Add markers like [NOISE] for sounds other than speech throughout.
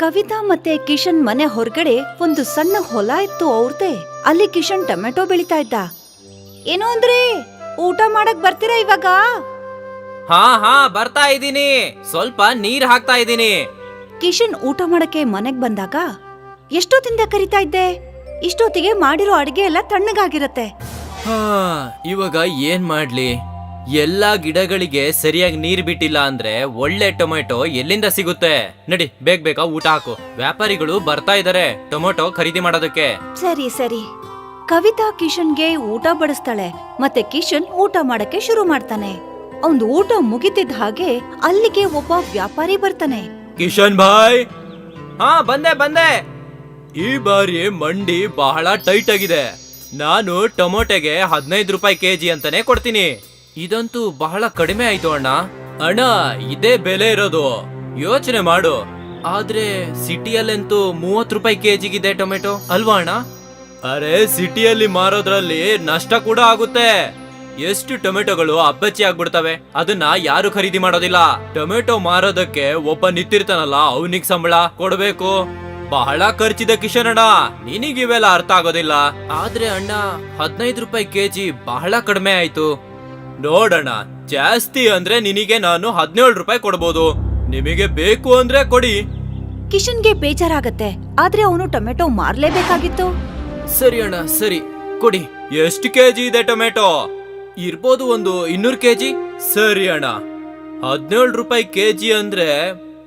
ಕವಿತಾ ಮತ್ತೆ ಕಿಶನ್ ಮನೆ ಹೊರಗಡೆ ಒಂದು ಸಣ್ಣ ಹೊಲ ಇತ್ತು ಅವ್ರದೇ. ಅಲ್ಲಿ ಕಿಶನ್ ಟೊಮೆಟೊ ಬೆಳಿತಾ ಇದ್ದ. ಏನು ಅಂದ್ರಿ ಊಟ ಮಾಡಕ್ ಬರ್ತೀರಾ ಇವಾಗ? ಹಾ ಹಾ ಬರ್ತಾ ಇದ್ದೀನಿ. ಸ್ವಲ್ಪ ನೀರ್ ಹಾಕ್ತಾ ಇದ್ದೀನಿ. ಕಿಶನ್ ಊಟ ಮಾಡಕ್ಕೆ ಮನೆಗ್ ಬಂದಾಗ ಎಷ್ಟೊತ್ತಿಂದ ಕರಿತಾ ಇದ್ದೆ? ಇಷ್ಟೊತ್ತಿಗೆ ಮಾಡಿರೋ ಅಡಿಗೆ ಎಲ್ಲ ತಣ್ಣಗಾಗಿರತ್ತೆ. ಹಾ ಇವಾಗ ಏನ್ ಮಾಡ್ಲಿ? ಎಲ್ಲಾ ಗಿಡಗಳಿಗೆ ಸರಿಯಾಗಿ ನೀರ್ ಬಿಟ್ಟಿಲ್ಲ ಅಂದ್ರೆ ಒಳ್ಳೆ ಟೊಮೆಟೊ ಎಲ್ಲಿಂದ ಸಿಗುತ್ತೆ? ನಡಿ ಬೇಗ ಬೇಗ ಊಟ ಹಾಕು. ವ್ಯಾಪಾರಿಗಳು ಬರ್ತಾ ಇದಾರೆ. ಟೊಮೆಟೊ ಖರೀದಿ ಮಾಡೋದಕ್ಕೆ. ಸರಿ ಸರಿ. ಕವಿತಾ ಕಿಶನ್ಗೆ ಊಟ ಬಡಿಸ್ತಾಳೆ ಮತ್ತೆ ಕಿಶನ್ ಊಟ ಮಾಡಕ್ಕೆ ಶುರು ಮಾಡ್ತಾನೆ. ಅವ್ನ್ ಊಟ ಮುಗಿತಿದ್ದ ಹಾಗೆ ಅಲ್ಲಿಗೆ ಒಬ್ಬ ವ್ಯಾಪಾರಿ ಬರ್ತಾನೆ. ಕಿಶನ್ ಭಾಯ್! ಹಾ ಬಂದೆ ಬಂದೆ. ಈ ಬಾರಿ ಮಂಡಿ ಬಹಳ ಟೈಟ್ ಆಗಿದೆ. ನಾನು ಟೊಮೊಟೆಗೆ ಹದಿನೈದು ರೂಪಾಯಿ ಕೆಜಿ ಅಂತಾನೆ ಕೊಡ್ತೀನಿ. ಇದಂತೂ ಬಹಳ ಕಡಿಮೆ ಆಯ್ತು ಅಣ್ಣ. ಅಣ್ಣ, ಇದೇ ಬೆಲೆ ಇರೋದು. ಯೋಚನೆ ಮಾಡು. ಆದ್ರೆ ಸಿಟಿಯಲ್ಲಂತೂ ಮೂವತ್ ರೂಪಾಯಿ ಕೆಜಿಗಿದೆ ಟೊಮೆಟೊ. ಅಲ್ವಾ ಅಣ್ಣ? ಅರೆ, ಸಿಟಿಯಲ್ಲಿ ಮಾರೋದ್ರಲ್ಲಿ ನಷ್ಟ ಕೂಡ ಆಗುತ್ತೆ. ಎಷ್ಟು ಟೊಮೆಟೊಗಳು ಅಬ್ಬಚ್ಚಿ ಆಗ್ಬಿಡ್ತವೆ. ಅದನ್ನ ಯಾರು ಖರೀದಿ ಮಾಡೋದಿಲ್ಲ. ಟೊಮೆಟೊ ಮಾರೋದಕ್ಕೆ ಒಬ್ಬ ನಿಂತಿರ್ತಾನಲ್ಲ, ಅವನಿಗೆ ಸಂಬಳ ಕೊಡ್ಬೇಕು. ಬಹಳ ಖರ್ಚಿದೆ ಕಿಶನ್ ಅಣ್ಣ. ನಿನಗಿವೆಲ್ಲ ಅರ್ಥ ಆಗೋದಿಲ್ಲ. ಆದ್ರೆ ಅಣ್ಣ, ಹದಿನೈದು ರೂಪಾಯಿ ಕೆಜಿ ಬಹಳ ಕಡಿಮೆ ಆಯ್ತು. ನೋಡಣ್ಣ ಜಾಸ್ತಿ ಅಂದ್ರೆ ನಿನಗೆ ನಾನು ಹದಿನೇಳು ರೂಪಾಯಿ ಕೊಡ್ಬೋದು. ನಿಮಗೆ ಬೇಕು ಅಂದ್ರೆ ಕೊಡಿ. ಕಿಶನ್ಗೆ ಬೇಜಾರಾಗತ್ತೆ ಆದ್ರೆ ಅವನು ಟೊಮೆಟೊ ಮಾರ್ಲೇಬೇಕಾಗಿತ್ತು. ಸರಿ ಅಣ್ಣ ಸರಿ ಕೊಡಿ. ಎಷ್ಟು ಕೆಜಿ ಇದೆ ಟೊಮೆಟೊ? ಇರ್ಬೋದು ಒಂದು ಇನ್ನೂರು ಕೆಜಿ. ಸರಿ ಅಣ್ಣ ಹದಿನೇಳು ರೂಪಾಯಿ ಕೆಜಿ ಅಂದ್ರೆ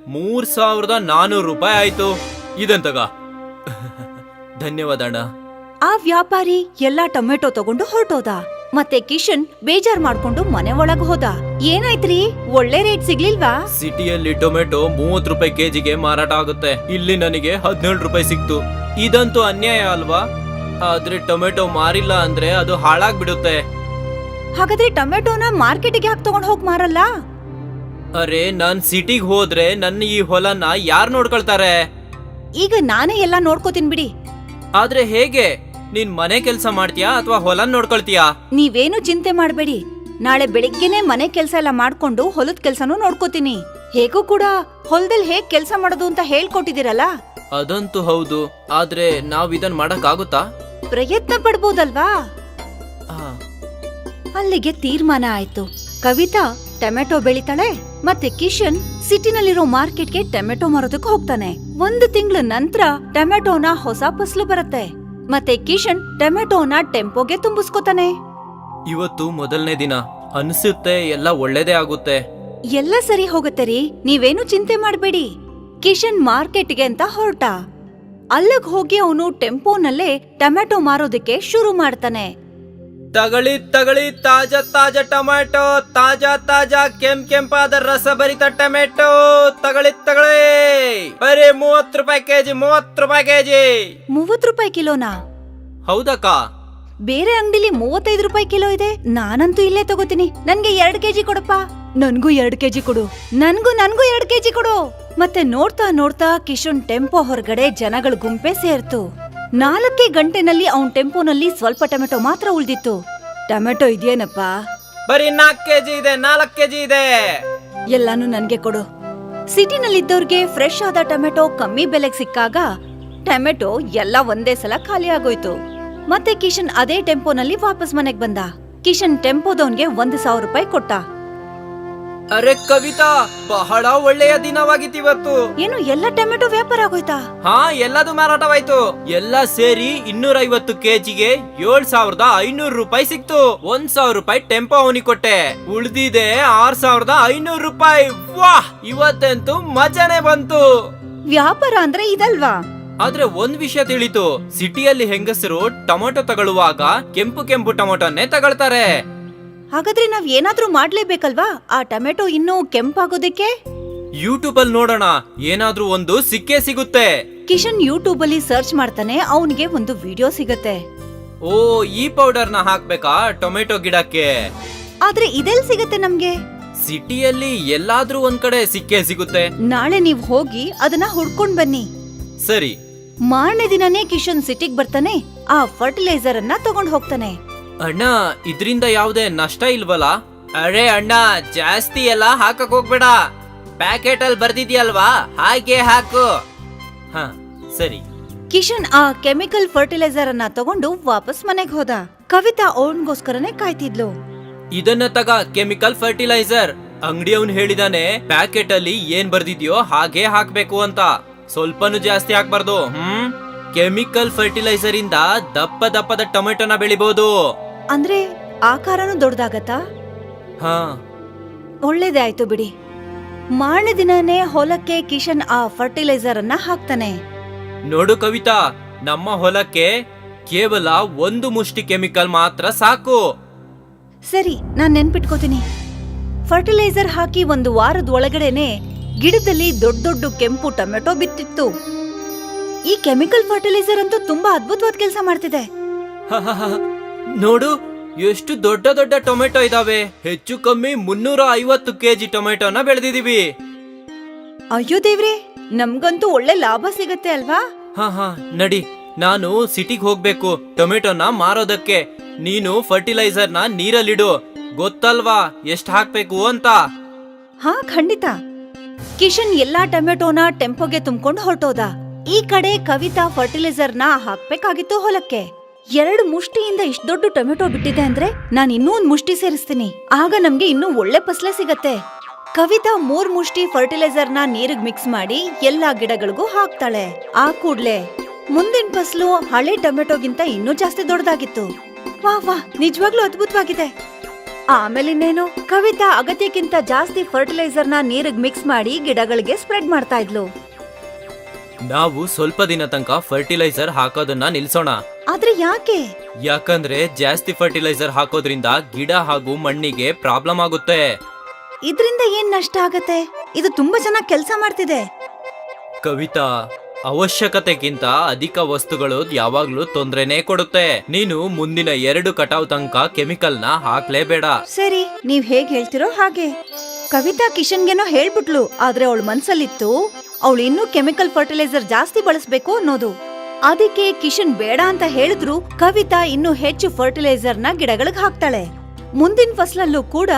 ಮೂರ್ ಸಾವಿರದ ನಾನೂರು ರೂಪಾಯಿ ಆಯ್ತು. ಇದಂತಗ [LAUGHS] ಧನ್ಯವಾದ ಅಣ್ಣ. ಆ ವ್ಯಾಪಾರಿ ಎಲ್ಲಾ ಟೊಮೆಟೊ ತಗೊಂಡು ಹೊರಟೋದ. ಮತ್ತೆ ಕಿಶನ್ ಬೇಜಾರ್ ಮಾಡ್ಕೊಂಡು ಮನೆ ಒಳಗ್ ಹೋದ. ಏನಾಯ್ತ್ರಿ? ಒಳ್ಳೆ ರೇಟ್ ಸಿಗ್ಲಿಲ್ವಾ? ಸಿಟಿಯಲ್ಲಿ ಟೊಮೆಟೊ ಮೂವತ್ ರೂಪಾಯಿ ಕೆಜಿಗೆ ಮಾರಾಟ ಆಗುತ್ತೆ. ಇಲ್ಲಿ ನನಗೆ ಹದಿನೇಳು ರೂಪಾಯಿ ಸಿಕ್ತು. ಇದಂತೂ ಅನ್ಯಾಯ ಅಲ್ವಾ? ಆದ್ರೆ ಟೊಮೆಟೊ ಮಾರಿಲ್ಲ ಅಂದ್ರೆ ಅದು ಹಾಳಾಗ್ಬಿಡುತ್ತೆ. ಹಾಗಾದ್ರೆ ಟೊಮೆಟೊನ ಮಾರ್ಕೆಟ್ಗೆ ಯಾಕೆ ತಗೊಂಡ್ ಹೋಗ್ ಮಾರಲ್ಲ? ಅರೆ ನಾನ್ ಸಿಟಿಗ್ ಹೋದ್ರೆ ನನ್ನ ಈ ಹೊಲನ ಯಾರ್ ನೋಡ್ಕೊಳ್ತಾರೆ? ಈಗ ನಾನೇ ಎಲ್ಲ ನೋಡ್ಕೋತೀನಿ ಬಿಡಿ. ಆದ್ರೆ ಹೇಗೆ? ನೀನ್ ಮನೆ ಕೆಲ್ಸ ಮಾಡ್ತೀಯಾ ಅಥವಾ ಹೊಲ ನೋಡ್ಕೊಳ್ತೀಯಾ? ನೀವೇನು ಚಿಂತೆ ಮಾಡಬೇಡಿ. ನಾಳೆ ಬೆಳಿಗ್ಗೆನೆ ಮನೆ ಕೆಲಸ ಎಲ್ಲ ಮಾಡ್ಕೊಂಡು ಹೊಲದ ಕೆಲ್ಸನೂ ನೋಡ್ಕೋತೀನಿ. ಹೇಗೂ ಕೂಡ ಹೊಲದಲ್ಲಿ ಹೇಗ್ ಕೆಲಸ ಮಾಡೋದು ಅಂತ ಹೇಳ್ಕೊಟ್ಟಿದಿರಲ್ಲ ಅದಂತೂ ಹೌದು. ಆದ್ರೆ ನಾವ್ ಇದನ್ ಮಾಡಕ್ ಆಗುತ್ತಾ ಪ್ರಯತ್ನ ಪಡ್ಬೋದಲ್ವಾ? ಅಲ್ಲಿಗೆ ತೀರ್ಮಾನ ಆಯ್ತು. ಕವಿತಾ ಟೊಮೆಟೊ ಬೆಳಿತಾಳೆ ಮತ್ತೆ ಕಿಶನ್ ಸಿಟಿನಲ್ಲಿರೋ ಮಾರ್ಕೆಟ್ಗೆ ಟೊಮೆಟೊ ಮಾರೋದಕ್ಕೆ ಹೋಗ್ತಾನೆ. ಒಂದು ತಿಂಗಳ ನಂತರ ಟೊಮೆಟೊನ ಹೊಸ ಫಸಲು ಬರುತ್ತೆ. ಮತ್ತೆ ಕಿಶನ್ ಟೊಮೆಟೊನ ಟೆಂಪೋಗೆ ತುಂಬಿಸ್ಕೊತಾನೆ. ಇವತ್ತು ಮೊದಲನೇ ದಿನ. ಅನ್ಸುತ್ತೆ ಎಲ್ಲ ಒಳ್ಳೇದೇ ಆಗುತ್ತೆ. ಎಲ್ಲ ಸರಿ ಹೋಗುತ್ತೆ ರೀ ನೀವೇನು ಚಿಂತೆ ಮಾಡಬೇಡಿ. ಕಿಶನ್ ಮಾರ್ಕೆಟ್ಗೆ ಅಂತ ಹೊರಟ. ಅಲ್ಲಿಗೆ ಹೋಗಿ ಅವನು ಟೆಂಪೋನಲ್ಲೇ ಟೊಮೆಟೊ ಮಾರೋದಕ್ಕೆ ಶುರು ಮಾಡ್ತಾನೆ. ತಗಳಿ ತಗಳಿ ತಾಜಾ ತಾಜಾ ಟೊಮ್ಯಾಟೊ ತಾಜಾ ತಾಜಾ ಕೆಂಪ್ ಕೆಂಪಾದ ರಸಭರಿತ ಟೊಮೆಟೊ ತಗಳಿ ತಗಳಿ. ಬರೀ ಮೂವತ್ ರೂಪಾಯಿ ಕೆಜಿ ಮೂವತ್ ರೂಪಾಯಿ ಕೆಜಿ. ಮೂವತ್ ರೂಪಾಯಿ ಕಿಲೋನಾ? ಹೌದಕ್ಕ. ಬೇರೆ ಅಂಗಡಿಲಿ ಮೂವತ್ತೈದು ರೂಪಾಯಿ ಕಿಲೋ ಇದೆ. ನಾನಂತೂ ಇಲ್ಲೇ ತಗೋತೀನಿ. ನನ್ಗೆ ಎರಡ್ ಕೆಜಿ ಕೊಡಪ್ಪ. ನನ್ಗೂ ಎರಡ್ ಕೆಜಿ ಕೊಡು. ನನ್ಗೂ ನನ್ಗೂ ಎರಡ್ ಕೆಜಿ ಕೊಡು. ಮತ್ತೆ ನೋಡ್ತಾ ನೋಡ್ತಾ ಕಿಶನ್ ಟೆಂಪೋ ಹೊರಗಡೆ ಜನಗಳ ಗುಂಪೆ ಸೇರ್ತು. ನಾಲ್ಕೇ ಗಂಟೆನಲ್ಲಿ ಅವನ್ ಟೆಂಪೋನಲ್ಲಿ ಸ್ವಲ್ಪ ಟೊಮೆಟೊ ಮಾತ್ರ ಉಳಿದಿತ್ತು. ಟೊಮೆಟೊ ಇದೆಯೇನಪ್ಪ? ಬರೀ ನಾಲ್ಕು ಕೆಜಿ ಇದೆ ನಾಲ್ಕು ಕೆಜಿ ಇದೆ. ಎಲ್ಲಾನು ನನ್ಗೆ ಕೊಡು. ಸಿಟಿನಲ್ಲಿದ್ದವ್ರಿಗೆ ಫ್ರೆಶ್ ಆದ ಟೊಮೆಟೊ ಕಮ್ಮಿ ಬೆಲೆಗೆ ಸಿಕ್ಕಾಗ ಟೊಮೆಟೊ ಎಲ್ಲ ಒಂದೇ ಸಲ ಖಾಲಿ ಆಗೋಯ್ತು. ಮತ್ತೆ ಕಿಶನ್ ಅದೇ ಟೆಂಪೋನಲ್ಲಿ ವಾಪಸ್ ಮನೆಗೆ ಬಂದ. ಕಿಶನ್ ಟೆಂಪೋದವನ್ಗೆ ಒಂದು ಸಾವಿರ ರೂಪಾಯಿ ಕೊಟ್ಟ. ಅರೆ ಕವಿತಾ ಬಹಳ ಒಳ್ಳೆಯ ದಿನವಾಗಿತ್ತು ಇವತ್ತು. ಏನು ಎಲ್ಲ ಟೊಮೆಟೊ ವ್ಯಾಪಾರ ಆಗೋಯ್ತಾ? ಹಾ ಎಲ್ಲದು ಮಾರಾಟವಾಯ್ತು. ಎಲ್ಲ ಸೇರಿ ಇನ್ನೂರ ಐವತ್ತು ಕೆಜಿಗೆ ಏಳ್ ಸಾವಿರದ ಐನೂರು ರೂಪಾಯಿ ಸಿಕ್ತು. ಒಂದ್ ಸಾವಿರ ರೂಪಾಯಿ ಟೆಂಪೋ ಅವನಿಗೆ ಕೊಟ್ಟೆ. ಉಳ್ದಿದೆ ಆರ್ ಸಾವಿರದ ಐನೂರು ರೂಪಾಯಿ. ವಾಹ್ ಇವತ್ತಂತೂ ಮಜಾನೆ ಬಂತು. ವ್ಯಾಪಾರ ಅಂದ್ರೆ ಇದಲ್ವಾ? ಆದ್ರೆ ಒಂದ್ ವಿಷಯ ತಿಳಿತು. ಸಿಟಿಯಲ್ಲಿ ಹೆಂಗಸರು ಟೊಮೊಟೊ ತಗೊಳ್ಳುವಾಗ ಕೆಂಪು ಕೆಂಪು ಟೊಮೊಟೊನ್ನೇ ತಗೊಳ್ತಾರೆ. ಹಾಗಾದ್ರೆ ನಾವ್ ಏನಾದ್ರೂ ಮಾಡ್ಲೇಬೇಕಲ್ವಾ? ಆ ಟೊಮೆಟೊ ಇನ್ನೂ ಕೆಂಪಾಗೋದಕ್ಕೆ? ಯೂಟ್ಯೂಬ್ ಅಲ್ಲಿ ನೋಡೋಣ ಏನಾದ್ರೂ ಒಂದು ಸಿಕ್ಕೇ ಸಿಗುತ್ತೆ. ಕಿಶನ್ ಯೂಟ್ಯೂಬ್ ಅಲ್ಲಿ ಸರ್ಚ್ ಮಾಡ್ತಾನೆ ಅವನಿಗೆ ಒಂದು ವಿಡಿಯೋ ಸಿಗತ್ತೆ. ಓ ಈ ಪೌಡರ್ನ ಹಾಕ್ಬೇಕಾ ಟೊಮೆಟೊ ಗಿಡಕ್ಕೆ? ಆದ್ರೆ ಇದೆಲ್ ಸಿಗುತ್ತೆ ನಮ್ಗೆ? ಸಿಟಿಯಲ್ಲಿ ಎಲ್ಲಾದ್ರೂ ಒಂದ್ ಕಡೆ ಸಿಕ್ಕೇ ಸಿಗುತ್ತೆ. ನಾಳೆ ನೀವ್ ಹೋಗಿ ಅದನ್ನ ಹುಡ್ಕೊಂಡ್ ಬನ್ನಿ. ಸರಿ. ಮಾರನೇ ದಿನನೇ ಕಿಶನ್ ಸಿಟಿಗ್ ಬರ್ತಾನೆ ಆ ಫರ್ಟಿಲೈಸರ್ ಅನ್ನ ತಗೊಂಡ್ ಹೋಗ್ತಾನೆ. ಅಣ್ಣ ಇದರಿಂದ ಯಾವುದೇ ನಷ್ಟ ಇಲ್ವಲ್ಲ ಅರೆ ಅಣ್ಣ ಜಾಸ್ತಿ ಎಲ್ಲ ಹಾಕಕ್ ಹೋಗ್ಬೇಡ. ಪ್ಯಾಕೆಟ್ ಅಲ್ಲಿ ಬರ್ದಿದ್ಯಲ್ವಾ? ಹಾಗೆ ಹಾಕು. ಹ ಸರಿ. ಕಿಶನ್ ಆ ಕೆಮಿಕಲ್ ಫರ್ಟಿಲೈಸರ್ ಅನ್ನ ತಗೊಂಡು ವಾಪಸ್ ಮನೆಗೆ ಹೋದ. ಕವಿತಾ ಅವನ್ಗೋಸ್ಕರನೇ ಕಾಯ್ತಿದ್ಲು. ಇದನ್ನ ತಗ ಕೆಮಿಕಲ್ ಫರ್ಟಿಲೈಸರ್. ಅಂಗಡಿಯವನ್ ಹೇಳಿದಾನೆ ಪ್ಯಾಕೆಟ್ ಅಲ್ಲಿ ಏನ್ ಬರ್ದಿದ್ಯೋ ಹಾಗೆ ಹಾಕ್ಬೇಕು ಅಂತ. ಸ್ವಲ್ಪನೂ ಜಾಸ್ತಿ ಹಾಕ್ಬಾರ್ದು. ಹ್ಮ್? ಕೆಮಿಕಲ್ ಫರ್ಟಿಲೈಸರ್ ಇಂದ ದಪ್ಪ ದಪ್ಪದ ಟೊಮೆಟೊನ ಬೆಳಿಬಹುದು ಅಂದ್ರೆ ಆಕಾರನೂ ದೊಡ್ಡದಾಗತ್ತಾ? ಹಾ. ಒಳ್ಳೇದೇ ಆಯ್ತು ಬಿಡಿ. ಮಾರನೇ ದಿನನೇ ಹೊಲಕ್ಕೆ ಕಿಶನ್ ಆ ಫರ್ಟಿಲೈಸರ್ ಅನ್ನ ಹಾಕ್ತಾನೆ. ನೋಡು ಕವಿತಾ ನಮ್ಮ ಹೊಲಕ್ಕೆ ಕೇವಲ ಒಂದು ಮುಷ್ಟಿ ಕೆಮಿಕಲ್ ಮಾತ್ರ ಸಾಕು. ಸರಿ ನಾನ್ ನೆನ್ಪಿಟ್ಕೋತೀನಿ. ಫರ್ಟಿಲೈಸರ್ ಹಾಕಿ ಒಂದು ವಾರದ ಒಳಗಡೆನೆ ಗಿಡದಲ್ಲಿ ದೊಡ್ಡ ದೊಡ್ಡ ಕೆಂಪು ಟೊಮೆಟೊ ಬಿತ್ತಿತ್ತು. ಈ ಕೆಮಿಕಲ್ ಫರ್ಟಿಲೈಸರ್ ಅಂತೂ ತುಂಬಾ ಅದ್ಭುತವಾದ ಕೆಲಸ ಮಾಡ್ತಿದೆ. ನೋಡು ಎಷ್ಟು ದೊಡ್ಡ ದೊಡ್ಡ ಟೊಮೆಟೊ ಇದಾವೆ. ಹೆಚ್ಚು ಕಮ್ಮಿ ಮುನ್ನೂರ ಐವತ್ತು ಕೆಜಿ ಟೊಮೆಟೊನ ಬೆಳೆದಿದೀವಿ. ಅಯ್ಯೋ ದೇವ್ರಿ ನಮ್ಗಂತೂ ಒಳ್ಳೆ ಲಾಭ ಸಿಗತ್ತೆ ಅಲ್ವಾ? ಹಾ ಹಾ ನಡಿ ನಾನು ಸಿಟಿಗೆ ಹೋಗ್ಬೇಕು ಟೊಮೆಟೊನ ಮಾರೋದಕ್ಕೆ. ನೀನು ಫರ್ಟಿಲೈಸರ್ನ ನೀರಲ್ಲಿಡು. ಗೊತ್ತಲ್ವಾ ಎಷ್ಟ್ ಹಾಕ್ಬೇಕು ಅಂತ? ಹಾ ಖಂಡಿತ. ಕಿಶನ್ ಎಲ್ಲಾ ಟೊಮೆಟೊನ ಟೆಂಪೋಗೆ ತುಂಬ್ಕೊಂಡು ಹೊರಟೋದ. ಈ ಕಡೆ ಕವಿತಾ ಫರ್ಟಿಲೈಸರ್ನ ಹಾಕ್ಬೇಕಾಗಿತ್ತು ಹೊಲಕ್ಕೆ. ಎರಡು ಮುಷ್ಟಿಯಿಂದ ಇಷ್ಟ ದೊಡ್ಡ ಟೊಮೆಟೊ ಬಿಟ್ಟಿದೆ ಅಂದ್ರೆ ನಾನು ಇನ್ನೂ ಒಂದು ಮುಷ್ಟಿ ಸೇರಿಸ್ತೀನಿ. ಆಗ ನಮ್ಗೆ ಇನ್ನೂ ಒಳ್ಳೆ ಫಸಲೆ ಸಿಗತ್ತೆ. ಕವಿತಾ ಮೂರ್ ಮುಷ್ಟಿ ಫರ್ಟಿಲೈಸರ್ನ ನೀರಿಗ್ ಮಿಕ್ಸ್ ಮಾಡಿ ಎಲ್ಲಾ ಗಿಡಗಳಿಗೂ ಹಾಕ್ತಾಳೆ. ಆ ಕೂಡ್ಲೆ ಮುಂದಿನ ಫಸಲು ಹಳೆ ಟೊಮೆಟೊಗಿಂತ ಇನ್ನೂ ಜಾಸ್ತಿ ದೊಡ್ಡದಾಗಿತ್ತು. ವಾ ವಾ, ನಿಜವಾಗ್ಲೂ ಅದ್ಭುತವಾಗಿದೆ. ಆಮೇಲೆ ಇನ್ನೇನು? ಕವಿತಾ ಅಗತ್ಯಕ್ಕಿಂತ ಜಾಸ್ತಿ ಫರ್ಟಿಲೈಸರ್ನ ನೀರಿಗ್ ಮಿಕ್ಸ್ ಮಾಡಿ ಗಿಡಗಳಿಗೆ ಸ್ಪ್ರೆಡ್ ಮಾಡ್ತಾ ಇದ್ಲು. ನಾವು ಸ್ವಲ್ಪ ದಿನ ತನಕ ಫರ್ಟಿಲೈಸರ್ ಹಾಕೋದನ್ನ ನಿಲ್ಸೋಣ. ಆದ್ರೆ ಯಾಕೆ? ಯಾಕಂದ್ರೆ ಜಾಸ್ತಿ ಫರ್ಟಿಲೈಸರ್ ಹಾಕೋದ್ರಿಂದ ಗಿಡ ಹಾಗೂ ಮಣ್ಣಿಗೆ ಪ್ರಾಬ್ಲಮ್ ಆಗುತ್ತೆ. ಇದ್ರಿಂದ ಏನ್ ನಷ್ಟ ಆಗತ್ತೆ? ಇದು ತುಂಬಾ ಚೆನ್ನಾಗಿ ಕೆಲಸ ಮಾಡ್ತಿದೆ. ಕವಿತಾ ಅವಶ್ಯಕತೆಗಿಂತ ಅಧಿಕ ವಸ್ತುಗಳು ಯಾವಾಗ್ಲೂ ತೊಂದ್ರೆನೇ ಕೊಡುತ್ತೆ. ನೀನು ಮುಂದಿನ ಎರಡು ಕಟಾವ್ ತನಕ ಕೆಮಿಕಲ್ನ ಹಾಕ್ಲೇಬೇಡ. ಸರಿ ನೀವ್ ಹೇಗ್ ಹೇಳ್ತಿರೋ ಹಾಗೆ. ಕವಿತಾ ಕಿಶನ್ಗೆನೋ ಹೇಳ್ಬಿಟ್ಲು ಆದ್ರೆ ಅವಳ ಮನ್ಸಲ್ಲಿತ್ತು. ಅವಳು ಇನ್ನೂ ಕೆಮಿಕಲ್ ಫರ್ಟಿಲೈಸರ್ ಜಾಸ್ತಿ ಬಳಸಬೇಕು ಅನ್ನೋದು. ಅದಕ್ಕೆ ಕಿಶನ್ ಬೇಡ ಅಂತ ಹೇಳಿದ್ರು ಕವಿತಾ ಇನ್ನೂ ಹೆಚ್ಚು ಫರ್ಟಿಲೈಸರ್ನ ಗಿಡಗಳಿಗೆ ಹಾಕ್ತಾಳೆ. ಮುಂದಿನ ಫಸಲಲ್ಲೂ ಕೂಡ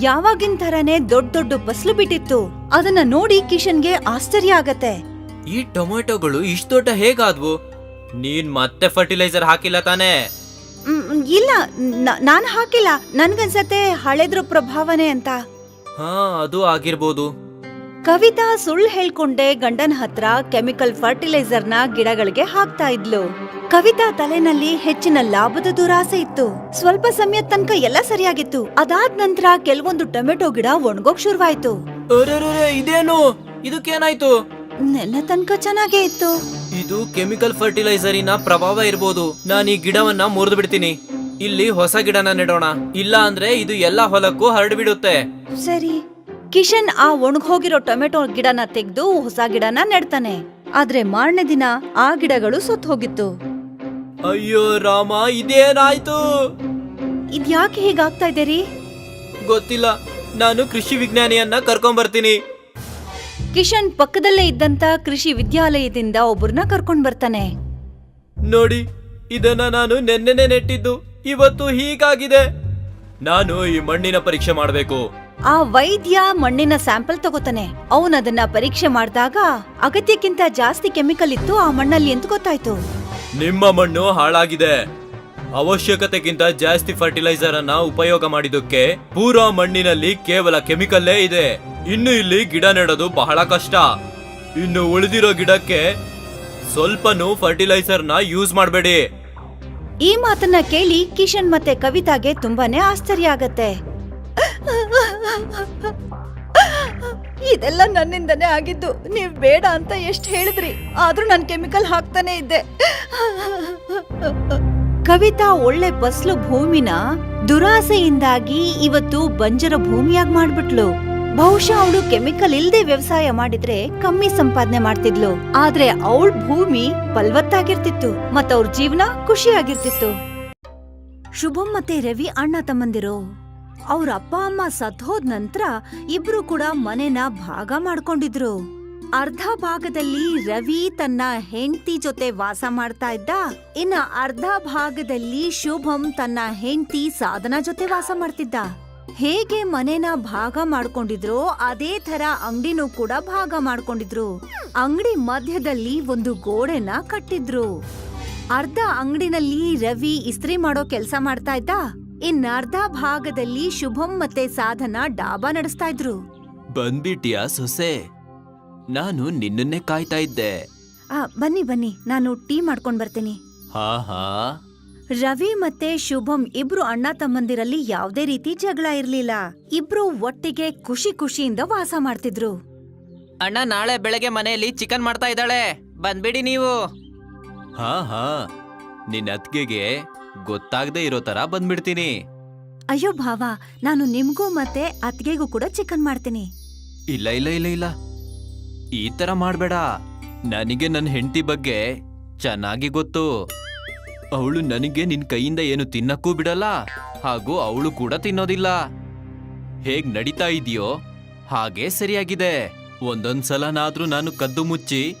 ಯಾವಾಗಿನ ತರನೇ ದೊಡ್ಡ ದೊಡ್ಡ ಫಸಲು ಬಿಟ್ಟಿತ್ತು. ಅದನ್ನ ನೋಡಿ ಕಿಶನ್ಗೆ ಆಶ್ಚರ್ಯ ಆಗತ್ತೆ. ಈ ಟೊಮೆಟೊಗಳು ಇಷ್ಟು ದೊಡ್ಡ ಹೇಗಾದ್ವು? ನೀನ್ ಮತ್ತೆ ಫರ್ಟಿಲೈಸರ್ ಹಾಕಿಲ್ಲ ತಾನೇ? ಮ್, ಇಲ್ಲ ನಾನು ನಾನ್ ಹಾಕಿಲ್ಲ. ನನ್ಗನ್ಸತ್ತೆ ಹಳೆದ್ರ ಪ್ರಭಾವನೆ ಅಂತ. ಹಾ ಅದು ಆಗಿರ್ಬೋದು. ಕವಿತಾ ಸುಳ್ಳು ಹೇಳ್ಕೊಂಡೆ ಗಂಡನ ಹತ್ರ ಕೆಮಿಕಲ್ ಫರ್ಟಿಲೈಸರ್ನ ಗಿಡಗಳಿಗೆ ಹಾಕ್ತಾ ಇದ್ಲು. ಕವಿತಾ ತಲೆನಲ್ಲಿ ಹೆಚ್ಚಿನ ಲಾಭದ ದುರಾಸೆ ಇತ್ತು. ಸ್ವಲ್ಪ ಸಮಯ ತನಕ ಎಲ್ಲ ಸರಿಯಾಗಿತ್ತು. ಅದಾದ ನಂತರ ಕೆಲವೊಂದು ಟೊಮೆಟೊ ಗಿಡ ಒಣಗೋಕ್ ಶುರುವಾಯ್ತು. ಇದೇನು? ಇದಕ್ಕೇನಾಯ್ತು? ನೆನ್ನೆ ತನಕ ಚೆನ್ನಾಗೇ ಇತ್ತು. ಇದು ಕೆಮಿಕಲ್ ಫರ್ಟಿಲೈಸರಿನ ಪ್ರಭಾವ ಇರ್ಬೋದು. ನಾನು ಈ ಗಿಡವನ್ನ ಮುರಿದು ಬಿಡ್ತೀನಿ. ಇಲ್ಲಿ ಹೊಸ ಗಿಡನ ನೆಡೋಣ. ಇಲ್ಲ ಅಂದ್ರೆ ಇದು ಎಲ್ಲಾ ಹೊಲಕ್ಕೂ ಹರಡಿಬಿಡುತ್ತೆ. ಸರಿ. ಕಿಶನ್ ಆ ಒಣಗೋಗಿರೋ ಟೊಮೆಟೊ ಗಿಡನ ತೆಗೆದು ಹೊಸ ಗಿಡನ ನೆಡ್ತಾನೆ. ಆದ್ರೆ ಮಾರನೇ ದಿನ ಆ ಗಿಡಗಳು ಸುತ್ತ ಹೋಗಿತ್ತು ಅಯ್ಯೋ ರಾಮ ಇದೇನಾಯ್ತು? ಇದ್ಯಾಕೆ ಹೀಗಾಗ್ತಾ ಇದೆ ರೀ? ಗೊತ್ತಿಲ್ಲ. ನಾನು ಕೃಷಿ ವಿಜ್ಞಾನಿಯನ್ನ ಕರ್ಕೊಂಡ್ ಬರ್ತೀನಿ ಕಿಶನ್ ಪಕ್ಕದಲ್ಲೇ ಇದ್ದಂತ ಕೃಷಿ ವಿದ್ಯಾಲಯದಿಂದ ಒಬ್ಬರನ್ನ ಕರ್ಕೊಂಡ್ ಬರ್ತಾನೆ. ನೋಡಿ ಇದನ್ನ ನಾನು ನೆನ್ನೆನೆ ನೆಟ್ಟಿದ್ದು. ಇವತ್ತು ಹೀಗಾಗಿದೆ. ನಾನು ಈ ಮಣ್ಣಿನ ಪರೀಕ್ಷೆ ಮಾಡಬೇಕು. ಆ ವೈದ್ಯ ಮಣ್ಣಿನ ಸ್ಯಾಂಪಲ್ ತಗೋತಾನೆ. ಅವನ್ ಅದನ್ನ ಪರೀಕ್ಷೆ ಮಾಡಿದಾಗ ಅಗತ್ಯಕ್ಕಿಂತ ಜಾಸ್ತಿ ಕೆಮಿಕಲ್ ಇತ್ತು ಆ ಮಣ್ಣಲ್ಲಿ ಅಂತ ಗೊತ್ತಾಯ್ತು. ನಿಮ್ಮ ಮಣ್ಣು ಹಾಳಾಗಿದೆ. ಅವಶ್ಯಕತೆಗಿಂತ ಜಾಸ್ತಿ ಫರ್ಟಿಲೈಸರ್ ಅನ್ನ ಉಪಯೋಗ ಮಾಡಿದ್ದಕ್ಕೆ ಪೂರಾ ಮಣ್ಣಿನಲ್ಲಿ ಕೇವಲ ಕೆಮಿಕಲ್ಲೇ ಇದೆ. ಇನ್ನು ಇಲ್ಲಿ ಗಿಡ ನೆಡೋದು ಬಹಳ ಕಷ್ಟ. ಇನ್ನು ಉಳಿದಿರೋ ಗಿಡಕ್ಕೆ ಸ್ವಲ್ಪನೂ ಫರ್ಟಿಲೈಸರ್ನ ಯೂಸ್ ಮಾಡಬೇಡಿ. ಈ ಮಾತನ್ನ ಕೇಳಿ ಕಿಶನ್ ಮತ್ತೆ ಕವಿತಾಗೆ ತುಂಬಾನೇ ಆಶ್ಚರ್ಯ ಆಗತ್ತೆ. ಇದೆಲ್ಲ ನನ್ನಿಂದನೇ ಆಗಿದ್ದು. ನೀವ್ ಬೇಡ ಅಂತ ಎಷ್ಟು ಹೇಳಿದ್ರಿ. ಆದ್ರೂ ನಾನು ಕೆಮಿಕಲ್ ಹಾಕ್ತಾನೆ ಇದ್ದೆ. ಕವಿತಾ ಒಳ್ಳೆ ಫಸ್ಲು ಭೂಮಿನ ದುರಾಸೆಯಿಂದಾಗಿ ಇವತ್ತು ಬಂಜರ ಭೂಮಿಯಾಗಿ ಮಾಡ್ಬಿಟ್ಲು. ಬಹುಶಃ ಅವಳು ಕೆಮಿಕಲ್ ಇಲ್ದೆ ವ್ಯವಸಾಯ ಮಾಡಿದ್ರೆ ಕಮ್ಮಿ ಸಂಪಾದನೆ ಮಾಡ್ತಿದ್ಲು. ಆದ್ರೆ ಅವಳ ಭೂಮಿ ಫಲವತ್ತಾಗಿರ್ತಿತ್ತು ಮತ್ತವ್ರ ಜೀವನ ಖುಷಿಯಾಗಿರ್ತಿತ್ತು. ಶುಭಂ ಮತ್ತೆ ರವಿ ಅಣ್ಣ ತಮ್ಮಂದಿರು. ಅವ್ರ ಅಪ್ಪ ಅಮ್ಮ ಸತ್ ಹೋದ್ ನಂತರ ಇಬ್ರು ಕೂಡ ಮನೆನ ಭಾಗ ಮಾಡ್ಕೊಂಡಿದ್ರು. ಅರ್ಧ ಭಾಗದಲ್ಲಿ ರವಿ ತನ್ನ ಹೆಂಡತಿ ಜೊತೆ ವಾಸ ಮಾಡ್ತಾ ಇದ್ದ, ಇನ್ನ ಅರ್ಧ ಭಾಗದಲ್ಲಿ ಶುಭಂ ತನ್ನ ಹೆಂಡತಿ ಸಾಧನಾ ಜೊತೆ ವಾಸ ಮಾಡ್ತಿದ್ದ. ಹೇಗೆ ಮನೆನ ಭಾಗ ಮಾಡ್ಕೊಂಡಿದ್ರೋ ಅದೇ ತರ ಅಂಗಡಿನೂ ಕೂಡ ಭಾಗ ಮಾಡ್ಕೊಂಡಿದ್ರು. ಅಂಗಡಿ ಮಧ್ಯದಲ್ಲಿ ಒಂದು ಗೋಡೆನ ಕಟ್ಟಿದ್ರು. ಅರ್ಧ ಅಂಗಡಿನಲ್ಲಿ ರವಿ ಇಸ್ತ್ರಿ ಮಾಡೋ ಕೆಲಸ ಮಾಡ್ತಾ ಇದ್ದ ಇನ್ನರ್ಧ ಭಾಗದಲ್ಲಿ ಶುಭಂ ಮತ್ತೆ ಸಾಧನ ಡಾಬಾ ನಡೆಸ್ತಾ ಇದ್ರು. ಬಂದ್ಬಿಟ್ಯಾ ಸೊಸೆ? ನಾನು ನಿನ್ನನ್ನೇ ಕಾಯ್ತಾ ಇದ್ದೆ. ಆ ಬನ್ನಿ ಬನ್ನಿ ನಾನು ಟೀ ಮಾಡ್ಕೊಂಡ್ ಬರ್ತೀನಿ. ಹಾ ಹಾ. ರವಿ ಮತ್ತೆ ಶುಭಂ ಇಬ್ರು ಅಣ್ಣ ತಮ್ಮಂದಿರಲ್ಲಿ ಯಾವ್ದೇ ರೀತಿ ಜಗಳ ಇರ್ಲಿಲ್ಲ. ಇಬ್ರು ಒಟ್ಟಿಗೆ ಖುಷಿ ಖುಷಿಯಿಂದ ವಾಸ ಮಾಡ್ತಿದ್ರು. ಅಣ್ಣ ನಾಳೆ ಬೆಳಗ್ಗೆ ಮನೆಯಲ್ಲಿ ಚಿಕನ್ ಮಾಡ್ತಾ ಇದ್ದಾಳೆ. ಬಂದ್ಬಿಡಿ ನೀವು. ಹಾ ಹಾ. ನಿನ್ನ ಅತ್ಗೆಗೆ ಗೊತ್ತಾಗದೆ ಇರೋ ತರ ಬಂದ್ಬಿಡ್ತೀನಿ. ಅಯ್ಯೋ ಭಾವ ನಾನು ನಿಮ್ಗೂ ಮತ್ತೆ ಅತ್ಗೆಗೂ ಕೂಡ ಚಿಕನ್ ಮಾಡ್ತೀನಿ. ಇಲ್ಲ ಇಲ್ಲ ಇಲ್ಲ ಇಲ್ಲ. ಈ ತರ ಮಾಡ್ಬೇಡ. ನನಗೆ ನನ್ನ ಹೆಂಡತಿ ಬಗ್ಗೆ ಚೆನ್ನಾಗಿ ಗೊತ್ತು. ಅವಳು ನನಗೆ ನಿನ್ ಕೈಯಿಂದ ಏನು ತಿನ್ನಕ್ಕೂ ಬಿಡಲ್ಲ ಹಾಗೂ ಅವಳು ಕೂಡ ತಿನ್ನೋದಿಲ್ಲ. ಹೇಗ್ ನಡೀತಾ ಇದೆಯೋ ಹಾಗೆ ಸರಿಯಾಗಿದೆ. ಒಂದೊಂದ್ಸಲನಾದ್ರೂ ನಾನು ಕದ್ದು ಮುಚ್ಚಿ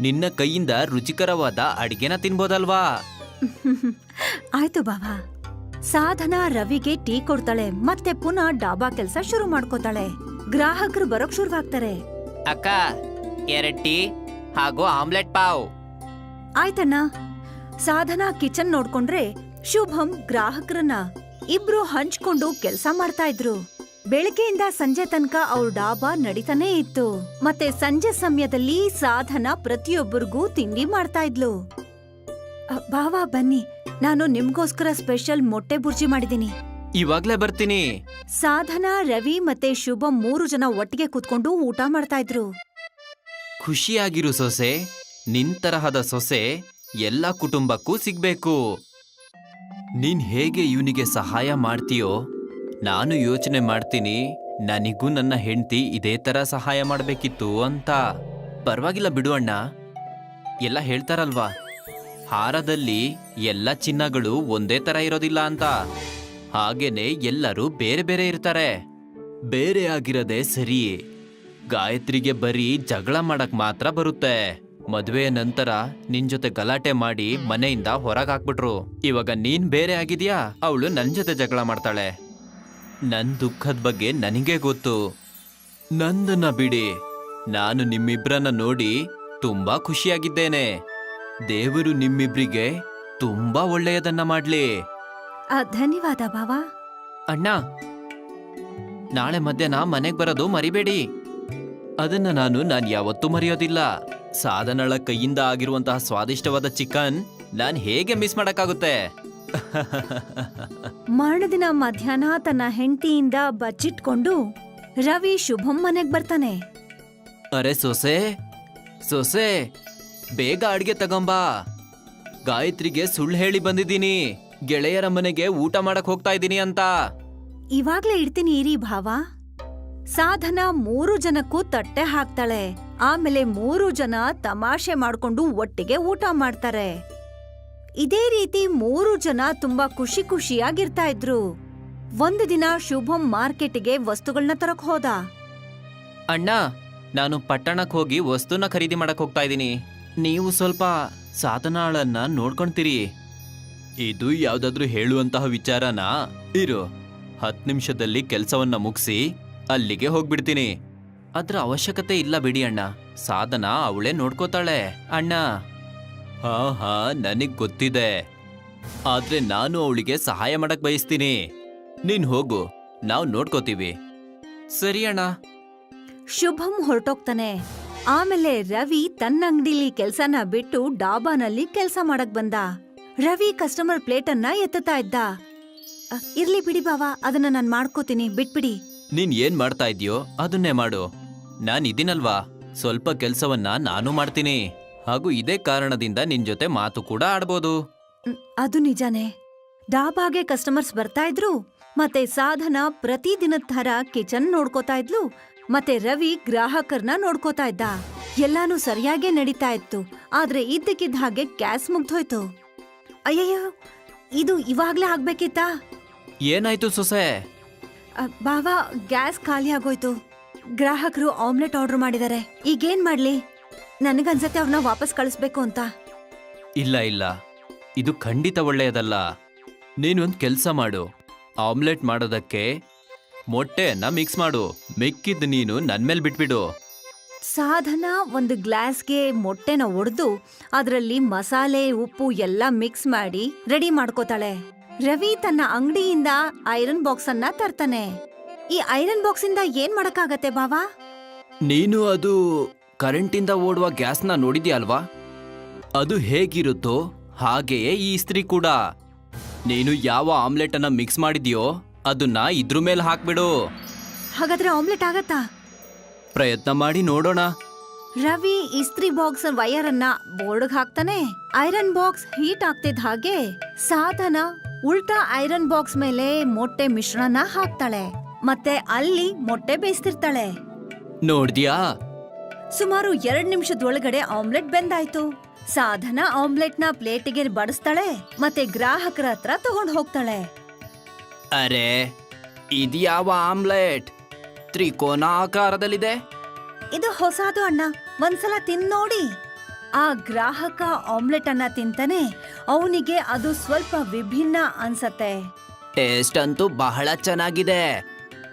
ನಿನ್ನ ಕೈಯಿಂದ ರುಚಿಕರವಾದ ಅಡಿಗೆನ ತಿನ್ಬೋದಲ್ವಾ? [LAUGHS] ಆಯ್ತು ಬಾಬಾ ಸಾಧನಾ ರವಿಗೆ ಟೀ ಕೊಡ್ತಾಳೆ ಮತ್ತೆ ಪುನಃ ಡಾಬಾ ಕೆಲಸ ಶುರು ಮಾಡ್ಕೋತಾಳೆ. ಗ್ರಾಹಕರು ಬರೋಕ್ ಶುರುವಾಗ್ತಾರೆ. ಅಕ್ಕ ಎರಡ್ ಟೀ ಹಾಗೂ ಆಮ್ಲೆಟ್ ಪಾವ್. ಆಯ್ತಣ್ಣ. ಸಾಧನಾ ಕಿಚನ್ ನೋಡ್ಕೊಂಡ್ರೆ ಶುಭಂ ಗ್ರಾಹಕರನ್ನ. ಇಬ್ರು ಹಂಚ್ಕೊಂಡು ಕೆಲಸ ಮಾಡ್ತಾ ಇದ್ರು. ಬೆಳಗ್ಗೆಯಿಂದ ಸಂಜೆ ತನಕ ಅವ್ರ ಡಾಬಾ ನಡೀತಾನೇ ಇತ್ತು. ಮತ್ತೆ ಸಂಜೆ ಸಮಯದಲ್ಲಿ ಸಾಧನ ಪ್ರತಿಯೊಬ್ಬರಿಗೂ ತಿಂಡಿ ಮಾಡ್ತಾ ಇದ್ಲು. ಅ, ಬಾವಾ ಬನ್ನಿ. ನಾನು ನಿಮ್ಗೋಸ್ಕರ ಸ್ಪೆಷಲ್ ಮೊಟ್ಟೆ ಬುರ್ಜಿ ಮಾಡಿದ್ದೀನಿ. ಇವಾಗ್ಲೇ ಬರ್ತೀನಿ. ಸಾಧನಾ ರವಿ ಮತ್ತೆ ಶುಭಂ ಮೂರು ಜನ ಒಟ್ಟಿಗೆ ಕೂತ್ಕೊಂಡು ಊಟ ಮಾಡ್ತಾ ಇದ್ರು ಖುಷಿಯಾಗಿರು ಸೊಸೆ. ನಿನ್ ತರಹದ ಸೊಸೆ ಎಲ್ಲ ಕುಟುಂಬಕ್ಕೂ ಸಿಗ್ಬೇಕು. ನೀನ್ ಹೇಗೆ ಇವನಿಗೆ ಸಹಾಯ ಮಾಡ್ತೀಯೋ ನಾನು ಯೋಚನೆ ಮಾಡ್ತೀನಿ ನನಗೂ ನನ್ನ ಹೆಂಡತಿ ಇದೇ ತರ ಸಹಾಯ ಮಾಡ್ಬೇಕಿತ್ತು ಅಂತ. ಪರವಾಗಿಲ್ಲ ಬಿಡು ಅಣ್ಣ. ಎಲ್ಲ ಹೇಳ್ತಾರಲ್ವಾ? ಹಾರದಲ್ಲಿ ಎಲ್ಲ ಚಿನ್ನಗಳು ಒಂದೇ ತರ ಇರೋದಿಲ್ಲ ಅಂತ. ಹಾಗೇನೆ ಎಲ್ಲರೂ ಬೇರೆ ಬೇರೆ ಇರ್ತಾರೆ. ಬೇರೆ ಆಗಿರದೆ ಸರಿ ಗಾಯತ್ರಿಗೆ ಬರೀ ಜಗಳ ಮಾಡಕ್ ಮಾತ್ರ ಬರುತ್ತೆ. ಮದುವೆಯ ನಂತರ ನಿನ್ ಜೊತೆ ಗಲಾಟೆ ಮಾಡಿ ಮನೆಯಿಂದ ಹೊರಗ್ ಹಾಕ್ಬಿಟ್ರು ಇವಾಗ ನೀನ್ ಬೇರೆ ಆಗಿದ್ಯಾ? ಅವಳು ನನ್ ಜೊತೆ ಜಗಳ ಮಾಡ್ತಾಳೆ. ನನ್ ದುಃಖದ ಬಗ್ಗೆ ನನಗೆ ಗೊತ್ತು. ನಂದನ್ನ ಬಿಡಿ. ನಾನು ನಿಮ್ಮಿಬ್ರನ್ನ ನೋಡಿ ತುಂಬಾ ಖುಷಿಯಾಗಿದ್ದೇನೆ. ದೇವರು ನಿಮ್ಮಿಬ್ರಿಗೆ ತುಂಬಾ ಒಳ್ಳೆಯದನ್ನ ಮಾಡ್ಲಿ. ಆ, ಧನ್ಯವಾದ ಬಾವಾ. ಅಣ್ಣ ನಾಳೆ ಮಧ್ಯಾಹ್ನ ಮನೆಗ್ ಬರೋದು ಮರಿಬೇಡಿ. ಅದನ್ನ ನಾನು ನಾನ್ ಯಾವತ್ತೂ ಮರೆಯೋದಿಲ್ಲ. ಸಾಧನಳ ಕೈಯಿಂದ ಆಗಿರುವಂತಹ ಸ್ವಾದಿಷ್ಟವಾದ ಚಿಕನ್ ನಾನ್ ಹೇಗೆ ಮಿಸ್ ಮಾಡಕ್ಕಾಗುತ್ತೆ? ಮರುದಿನ ಮಧ್ಯಾಹ್ನ ತನ್ನ ಹೆಂಡತಿಯಿಂದ ಬಚ್ಚಿಟ್ಕೊಂಡು ರವಿ ಶುಭಂ ಮನೆಗ್ ಬರ್ತಾನೆ. ಅರೆ ಸೊಸೆ ಸೊಸೆ ಬೇಗ ಅಡ್ಗೆ ತಗೊಂಬಾ. ಗಾಯತ್ರಿಗೆ ಸುಳ್ಳು ಹೇಳಿ ಬಂದಿದ್ದೀನಿ. ಗೆಳೆಯರ ಮನೆಗೆ ಊಟ ಮಾಡಕ್ ಹೋಗ್ತಾ ಇದ್ದೀನಿ ಅಂತ. ಇವಾಗ್ಲೇ ಇಡ್ತೀನಿ ಇರಿ ಭಾವ. ಸಾಧನ ಮೂರು ಜನಕ್ಕೂ ತಟ್ಟೆ ಹಾಕ್ತಾಳೆ. ಆಮೇಲೆ ಮೂರು ಜನ ತಮಾಷೆ ಮಾಡ್ಕೊಂಡು ಒಟ್ಟಿಗೆ ಊಟ ಮಾಡ್ತಾರೆ. ಇದೇ ರೀತಿ ಮೂರು ಜನ ತುಂಬಾ ಖುಷಿ ಖುಷಿಯಾಗಿರ್ತಾ ಇದ್ರು. ಒಂದು ದಿನ ಶುಭಂ ಮಾರ್ಕೆಟ್ಗೆ ವಸ್ತುಗಳನ್ನ ತರಕ್ ಹೋದ. ಅಣ್ಣ ನಾನು ಪಟ್ಟಣಕ್ಕೆ ಹೋಗಿ ವಸ್ತುನ ಖರೀದಿ ಮಾಡಕ್ ಹೋಗ್ತಾ ಇದ್ದೀನಿ. ನೀವು ಸ್ವಲ್ಪ ಸಾಧನಾಳನ್ನ ನೋಡ್ಕೊಂತೀರಿ. ಇದು ಯಾವ್ದಾದ್ರೂ ಹೇಳುವಂತಹ ವಿಚಾರನಾ? ಇರು ಹತ್ತು ನಿಮಿಷದಲ್ಲಿ ಕೆಲಸವನ್ನ ಮುಗಿಸಿ ಅಲ್ಲಿಗೆ ಹೋಗ್ಬಿಡ್ತೀನಿ. ಅದ್ರ ಅವಶ್ಯಕತೆ ಇಲ್ಲ ಬಿಡಿ ಅಣ್ಣ. ಸಾಧನ ಅವಳೇ ನೋಡ್ಕೋತಾಳೆ. ಅಣ್ಣ. ಹಾ ಹಾ ನನಗ್ ಗೊತ್ತಿದೆ. ಆದ್ರೆ ನಾನು ಅವಳಿಗೆ ಸಹಾಯ ಮಾಡಕ್ ಬಯಸ್ತೀನಿ. ನೀನ್ ಹೋಗು ನಾವ್ ನೋಡ್ಕೋತೀವಿ. ಸರಿ ಅಣ್ಣ. ಶುಭಂ ಹೊರಟೋಗ್ತಾನೆ. ಆಮೇಲೆ ರವಿ ತನ್ನ ಅಂಗಡಿಲಿ ಕೆಲ್ಸನ ಬಿಟ್ಟು ಡಾಬಾನಲ್ಲಿ ಕೆಲ್ಸ ಮಾಡಕ್ ಬಂದ. ರವಿ ಕಸ್ಟಮರ್ ಪ್ಲೇಟ್ ಅನ್ನ ಎತ್ತುತ್ತಾ ಇದ್ದ. ಅ, ಇರ್ಲಿ ಬಿಡಿ ಬಾವಾ ಅದನ್ನ ನಾನ್ ಮಾಡ್ಕೋತೀನಿ ಬಿಟ್ಬಿಡಿ. ನೀನ್ ಏನ್ ಮಾಡ್ತಾ ಇದ್ಯೋ ಅದನ್ನೇ ಮಾಡು. ನಾನ್ ಇದೀನಲ್ವಾ? ಸ್ವಲ್ಪ ಕೆಲ್ಸವನ್ನ ನಾನು ಮಾಡ್ತೀನಿ. ಹಾಗೂ ಇದೇ ಕಾರಣದಿಂದ ನಿನ್ ಜೊತೆ ಮಾತು ಕೂಡ ಆಡ್ಬೋದು. ಮ್, ಅದು ನಿಜಾನೇ. ಡಾಬಾಗೆ ಕಸ್ಟಮರ್ಸ್ ಬರ್ತಾ ಇದ್ರು ಮತ್ತೆ ಸಾಧನ ಪ್ರತಿದಿನದ ಥರ ಕಿಚನ್ ನೋಡ್ಕೋತಾ ಇದ್ಲು ಮತ್ತೆ ರವಿ ಗ್ರಾಹಕರ್ನ ನೋಡ್ಕೋತಾ ಇದ್ದ. ಎಲ್ಲಾನು ಸರಿಯಾಗೇ ನಡೀತಾ ಇತ್ತು. ಆದ್ರೆ ಇದ್ದಕ್ಕಿದ್ದ ಹಾಗೆ ಗ್ಯಾಸ್ ಮುಗ್ದೋಯ್ತು ಅಯ್ಯಯ್ಯೋ ಇದು ಇವಾಗ್ಲೇ ಆಗ್ಬೇಕಿತ್ತಾ? ಏನಾಯ್ತು ಸೊಸೆ? ಅ, ಬಾವಾ ಗ್ಯಾಸ್ ಖಾಲಿ ಆಗೋಯ್ತು. ಗ್ರಾಹಕರು ಆಮ್ಲೆಟ್ ಆರ್ಡರ್ ಮಾಡಿದ್ದಾರೆ. ಈಗೇನ್ ಮಾಡ್ಲಿ? ನನಗನ್ಸತ್ತೆ ಅವ್ರನ್ನ ವಾಪಸ್ ಕಳಿಸ್ಬೇಕು ಅಂತ. ಇಲ್ಲ ಇಲ್ಲ. ಇದು ಖಂಡಿತ ಒಳ್ಳೆಯದಲ್ಲ. ನೀನೊಂದು ಕೆಲಸ ಮಾಡು. ಆಮ್ಲೆಟ್ ಮಾಡೋದಕ್ಕೆ ಮೊಟ್ಟೆಯನ್ನ ಮಿಕ್ಸ್ ಮಾಡು. ಮಿಕ್ಕಿದ್ ನೀನು ನನ್ ಮೇಲೆ ಬಿಟ್ಬಿಡು. ಸಾಧನ ಒಂದು ಗ್ಲಾಸ್ಗೆ ಮೊಟ್ಟೆನ ಒಡೆದು ಅದರಲ್ಲಿ ಮಸಾಲೆ ಉಪ್ಪು ಎಲ್ಲ ಮಿಕ್ಸ್ ಮಾಡಿ ರೆಡಿ ಮಾಡ್ಕೋತಾಳೆ. ರವಿ ತನ್ನ ಅಂಗಡಿಯಿಂದ ಐರನ್ ಬಾಕ್ಸ್ ಅನ್ನ ತರ್ತಾನೆ. ಈ ಐರನ್ ಬಾಕ್ಸ್ ಇಂದ ಏನ್ ಮಾಡಕ್ಕಾಗತ್ತೆ ಬಾವಾ ನೀನು ಅದು ಕರೆಂಟಿಂದ ಓಡುವ ಗ್ಯಾಸ್ನ ನೋಡಿದ್ಯಾ ಅದು ಹೇಗಿರುತ್ತೋ ಹಾಗೆಯೇ ಈ ಇಸ್ತ್ರಿ ಕೂಡ. ನೀನು ಯಾವ ಆಮ್ಲೆಟ್ ಅನ್ನ ಮಿಕ್ಸ್ ಮಾಡಿದ್ಯೋ ಅದನ್ನ ಇದ್ರ ಮೇಲೆ ಹಾಕ್ಬಿಡು. ಹಾಗಾದ್ರೆ ಆಮ್ಲೆಟ್ ಆಗತ್ತಾ? ಪ್ರಯತ್ನ ಮಾಡಿ ನೋಡೋಣ. ರವಿ ಇಸ್ತ್ರಿ ಬಾಕ್ಸ್ ವೈರ್ ಅನ್ನ ಬೋರ್ಡ್ ಹಾಕ್ತಾನೆ. ಐರನ್ ಬಾಕ್ಸ್ ಹೀಟ್ ಆಗ್ತಿದ್ ಹಾಗೆ ಸಾಧನ ಉಲ್ಟಾ ಐರನ್ ಬಾಕ್ಸ್ ಮೇಲೆ ಮೊಟ್ಟೆ ಮಿಶ್ರಣ ಹಾಕ್ತಾಳೆ. ಮತ್ತೆ ಅಲ್ಲಿ ಮೊಟ್ಟೆ ಬೇಯಿಸ್ತಿರ್ತಾಳೆ. ನೋಡ್ದ್ಯಾ? ಸುಮಾರು ಎರಡ್ ನಿಮಿಷದೊಳಗಡೆ ಆಮ್ಲೆಟ್ ಬೆಂದಾಯ್ತು. ಸಾಧನ ಆಮ್ಲೆಟ್ನ ಪ್ಲೇಟಿಗೆ ಬಡಿಸ್ತಾಳೆ ಮತ್ತೆ ಗ್ರಾಹಕರ ಹತ್ರ ತಗೊಂಡ್ ಹೋಗ್ತಾಳೆ. ಅರೆ ಇದ್ಯಾವ ಆಮ್ಲೆಟ್? ತ್ರಿಕೋನ ಆಕಾರದಲ್ಲಿದೆ. ಇದು ಹೊಸದು ಅಣ್ಣ ಒಂದ್ಸಲ ತಿನ್ ನೋಡಿ. ಆ ಗ್ರಾಹಕ ಆಮ್ಲೆಟ್ ಅನ್ನ ತಿಂತಾನೆ ಅವನಿಗೆ ಅದು ಸ್ವಲ್ಪ ವಿಭಿನ್ನ ಅನ್ಸತ್ತೆ. ಟೇಸ್ಟ್ ಅಂತೂ ಬಹಳ ಚೆನ್ನಾಗಿದೆ.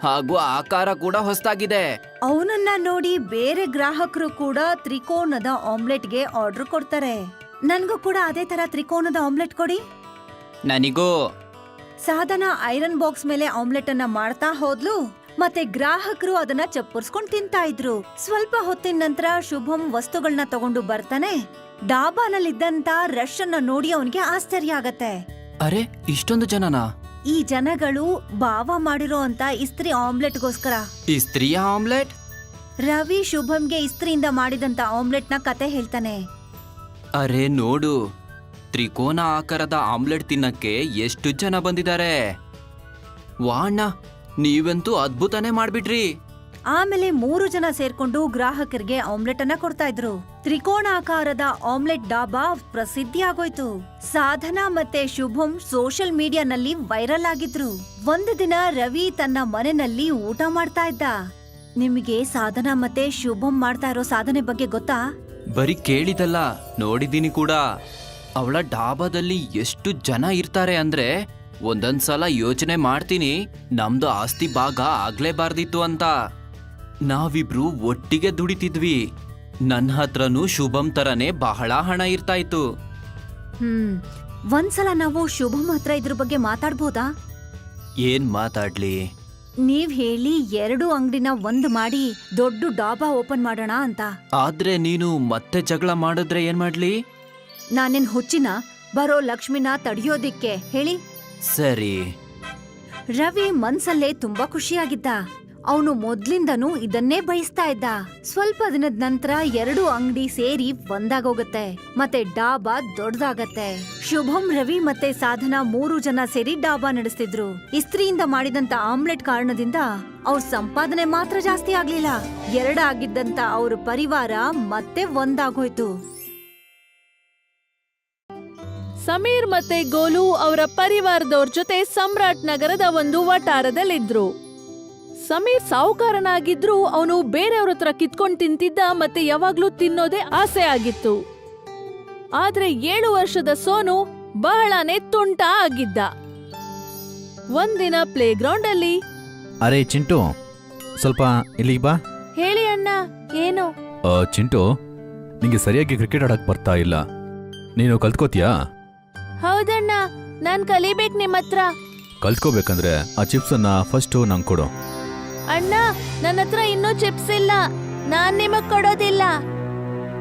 ಹಾಗೂ ಆಕಾರ ಕೂಡ ಹೊಸದಾಗಿದೆ. ಅವನನ್ನ ನೋಡಿ ಬೇರೆ ಗ್ರಾಹಕರು ಕೂಡ ತ್ರಿಕೋನದ ಆಮ್ಲೆಟ್ಗೆ ಆರ್ಡರ್ ಕೊಡ್ತಾರೆ. ನನ್ಗೂ ಕೂಡ ಅದೇ ತರ ತ್ರಿಕೋನದ ಆಮ್ಲೆಟ್ ಕೊಡಿ. ನನಗೂ. ಸಾಧನ ಐರನ್ ಬಾಕ್ಸ್ ಮೇಲೆ ಆಮ್ಲೆಟ್ ಅನ್ನ ಮಾಡ್ತಾ ಹೋದ್ಲು. ಮತ್ತೆ ಗ್ರಾಹಕರು ಅದನ್ನ ಚಪ್ಪರ್ಸ್ಕೊಂಡ್ ತಿಂತಾ ಇದ್ರು. ಸ್ವಲ್ಪ ಹೊತ್ತಿನ ನಂತರ ಶುಭಂ ವಸ್ತುಗಳನ್ನ ತಗೊಂಡು ಬರ್ತಾನೆ. ಡಾಬಾನಲ್ಲಿದ್ದಂತ ರಶ್ ಅನ್ನ ನೋಡಿ ಅವನಿಗೆ ಆಶ್ಚರ್ಯ ಆಗತ್ತೆ. ಅರೆ ಇಷ್ಟೊಂದು ಜನನಾ? ಈ ಜನಗಳು ಬಾವ ಮಾಡಿರೋ ಅಂತ ಇಸ್ತ್ರಿ ಆಮ್ಲೆಟ್ಗೋಸ್ಕರ. ಇಸ್ತ್ರಿಯ ಆಮ್ಲೆಟ್? ರವಿ ಶುಭಂಗೆ ಇಸ್ತ್ರಿಯಿಂದ ಮಾಡಿದಂತ ಆಮ್ಲೆಟ್ನ ಕತೆ ಹೇಳ್ತಾನೆ. ಅರೆ ನೋಡು. ತ್ರಿಕೋನ ಆಕಾರದ ಆಮ್ಲೆಟ್ ತಿನ್ನಕ್ಕೆ ಎಷ್ಟು ಜನ ಬಂದಿದ್ದಾರೆ ವಾಣ ನೀವಂತೂ ಅದ್ಭುತನೇ ಮಾಡ್ಬಿಟ್ರಿ. ಆಮೇಲೆ ಮೂರು ಜನ ಸೇರ್ಕೊಂಡು ಗ್ರಾಹಕರಿಗೆ ಆಮ್ಲೆಟ್ ಅನ್ನ ಕೊಡ್ತಾ ಇದ್ರು. ತ್ರಿಕೋಣಾಕಾರದ ಆಮ್ಲೆಟ್ ಡಾಬಾ ಪ್ರಸಿದ್ಧಿ ಆಗೋಯ್ತು. ಸಾಧನಾ ಮತ್ತೆ ಶುಭಂ ಸೋಷಿಯಲ್ ಮೀಡಿಯಾನಲ್ಲಿ ವೈರಲ್ ಆಗಿದ್ರು. ಒಂದು ದಿನ ರವಿ ತನ್ನ ಮನೆಯಲ್ಲಿ ಊಟ ಮಾಡ್ತಾ ಇದ್ದ. ನಿಮಗೆ ಸಾಧನಾ ಮತ್ತೆ ಶುಭಂ ಮಾಡ್ತಾ ಇರೋ ಸಾಧನೆ ಬಗ್ಗೆ ಗೊತ್ತಾ? ಬರೀ ಕೇಳಿದಲ್ಲ ನೋಡಿದೀನಿ ಕೂಡ. ಅವಳ ಡಾಬಾದಲ್ಲಿ ಎಷ್ಟು ಜನ ಇರ್ತಾರೆ ಅಂದ್ರೆ ಒಂದೊಂದ್ಸಲ ಯೋಚನೆ ಮಾಡ್ತೀನಿ. ನಮ್ದು ಆಸ್ತಿ ಭಾಗ ಆಗ್ಲೇಬಾರ್ದಿತ್ತು ಅಂತ. ನಾವಿಬ್ರು ಒಟ್ಟಿಗೆ ದುಡಿತಿದ್ವಿ. ನನ್ನ ಹತ್ರನೂ ಶುಭಂ ತರನೇ ಬಹಳ ಹಣ ಇರ್ತಾ ಇತ್ತು ಹ್ಮ್. ಒಂದ್ಸಲ ನಾವು ಶುಭಂ ಹತ್ರ ಇದ್ರ ಬಗ್ಗೆ ಮಾತಾಡ್ಬೋದಾ? ಏನ್ ಮಾತಾಡ್ಲಿ? ನೀವ್ ಹೇಳಿ ಎರಡು ಅಂಗಡಿನ ಒಂದ್ ಮಾಡಿ ದೊಡ್ಡ ಡಾಬಾ ಓಪನ್ ಮಾಡೋಣ ಅಂತ. ಆದ್ರೆ ನೀನು ಮತ್ತೆ ಜಗಳ ಮಾಡಿದ್ರೆ ಏನ್ ಮಾಡ್ಲಿ? ನಾನೇನ್ ಹುಚ್ಚಿನ? ಬರೋ ಲಕ್ಷ್ಮಿನ ತಡಿಯೋದಿಕ್ಕೆ. ಹೇಳಿ. ಸರಿ. ರವಿ ಮನ್ಸಲ್ಲೇ ತುಂಬಾ ಖುಷಿಯಾಗಿದ್ದ. ಅವನು ಮೊದ್ಲಿಂದನೂ ಇದನ್ನೇ ಬಯಸ್ತಾ ಇದ್ದ. ಸ್ವಲ್ಪ ದಿನದ ನಂತರ ಎರಡು ಅಂಗಡಿ ಸೇರಿ ಒಂದಾಗೋಗತ್ತೆ, ಮತ್ತೆ ಡಾಬಾ ದೊಡ್ಡದಾಗತ್ತೆ ಶುಭಂ, ರವಿ ಮತ್ತೆ ಸಾಧನಾ ಮೂರು ಜನ ಸೇರಿ ಡಾಬಾ ನಡೆಸ್ತಿದ್ರು. ಇಸ್ತ್ರಿಯಿಂದ ಮಾಡಿದಂತ ಆಮ್ಲೆಟ್ ಕಾರಣದಿಂದ ಅವ್ರ ಸಂಪಾದನೆ ಮಾತ್ರ ಜಾಸ್ತಿ ಆಗ್ಲಿಲ್ಲ. ಎರಡಾಗಿದ್ದಂತ ಅವ್ರ ಪರಿವಾರ ಮತ್ತೆ ಒಂದಾಗೋಯ್ತು. ಸಮೀರ್ ಮತ್ತೆ ಗೋಲು ಅವರ ಪರಿವಾರದವ್ರ ಜೊತೆ ಸಮ್ರಾಟ್ ನಗರದ ಒಂದು ವಟಾರದಲ್ಲಿದ್ರು ಸಮೀರ್ ಸಾಹುಕಾರನಾಗಿದ್ರು ಅವನು ಬೇರೆಯವ್ರ ಹತ್ರ ಕಿತ್ಕೊಂಡು ತಿಂತಿದ್ದ ಮತ್ತೆ ಯಾವಾಗ್ಲೂ ತಿನ್ನೋದೇ ಆಸೆ ಆಗಿತ್ತು. ಆದ್ರೆ ಏಳು ವರ್ಷದ ಸೋನು ಬಹಳನೇ ತುಂಟ ಆಗಿದ್ದ. ಒಂದಿನ ಪ್ಲೇ ಗ್ರೌಂಡ್ ಅಲ್ಲಿ ಅರೆ ಚಿಂಟು ಸ್ವಲ್ಪ ಇಲ್ಲಿಗೆ ಬಾ. ಹೇಳಿ ಅಣ್ಣ ಏನು? ಆ, ಚಿಂಟು ನಿಂಗೆ ಸರಿಯಾಗಿ ಕ್ರಿಕೆಟ್ ಆಡಕ್ ಬರ್ತಾ ಇಲ್ಲ. ನೀನು ಕಲ್ತ್ಕೋತೀಯಾ? ಹೌದಣ್ಣ ನಾನ್ ಕಲಿಬೇಕ್ ನಿಮ್ ಹತ್ರ ಕಲ್ತ್ಕೋಬೇಕಂದ್ರೆ ಆ ಚಿಪ್ಸ್ ಅನ್ನ ಫಸ್ಟ್ ನಂಗೆ ಕೊಡು. ಅಣ್ಣ ನನ್ನ ಹತ್ರ ಇನ್ನೂ ಚಿಪ್ಸ್ ಇಲ್ಲ. ನಾನ್ ನಿಮಗ್ ಕೊಡೋದಿಲ್ಲ.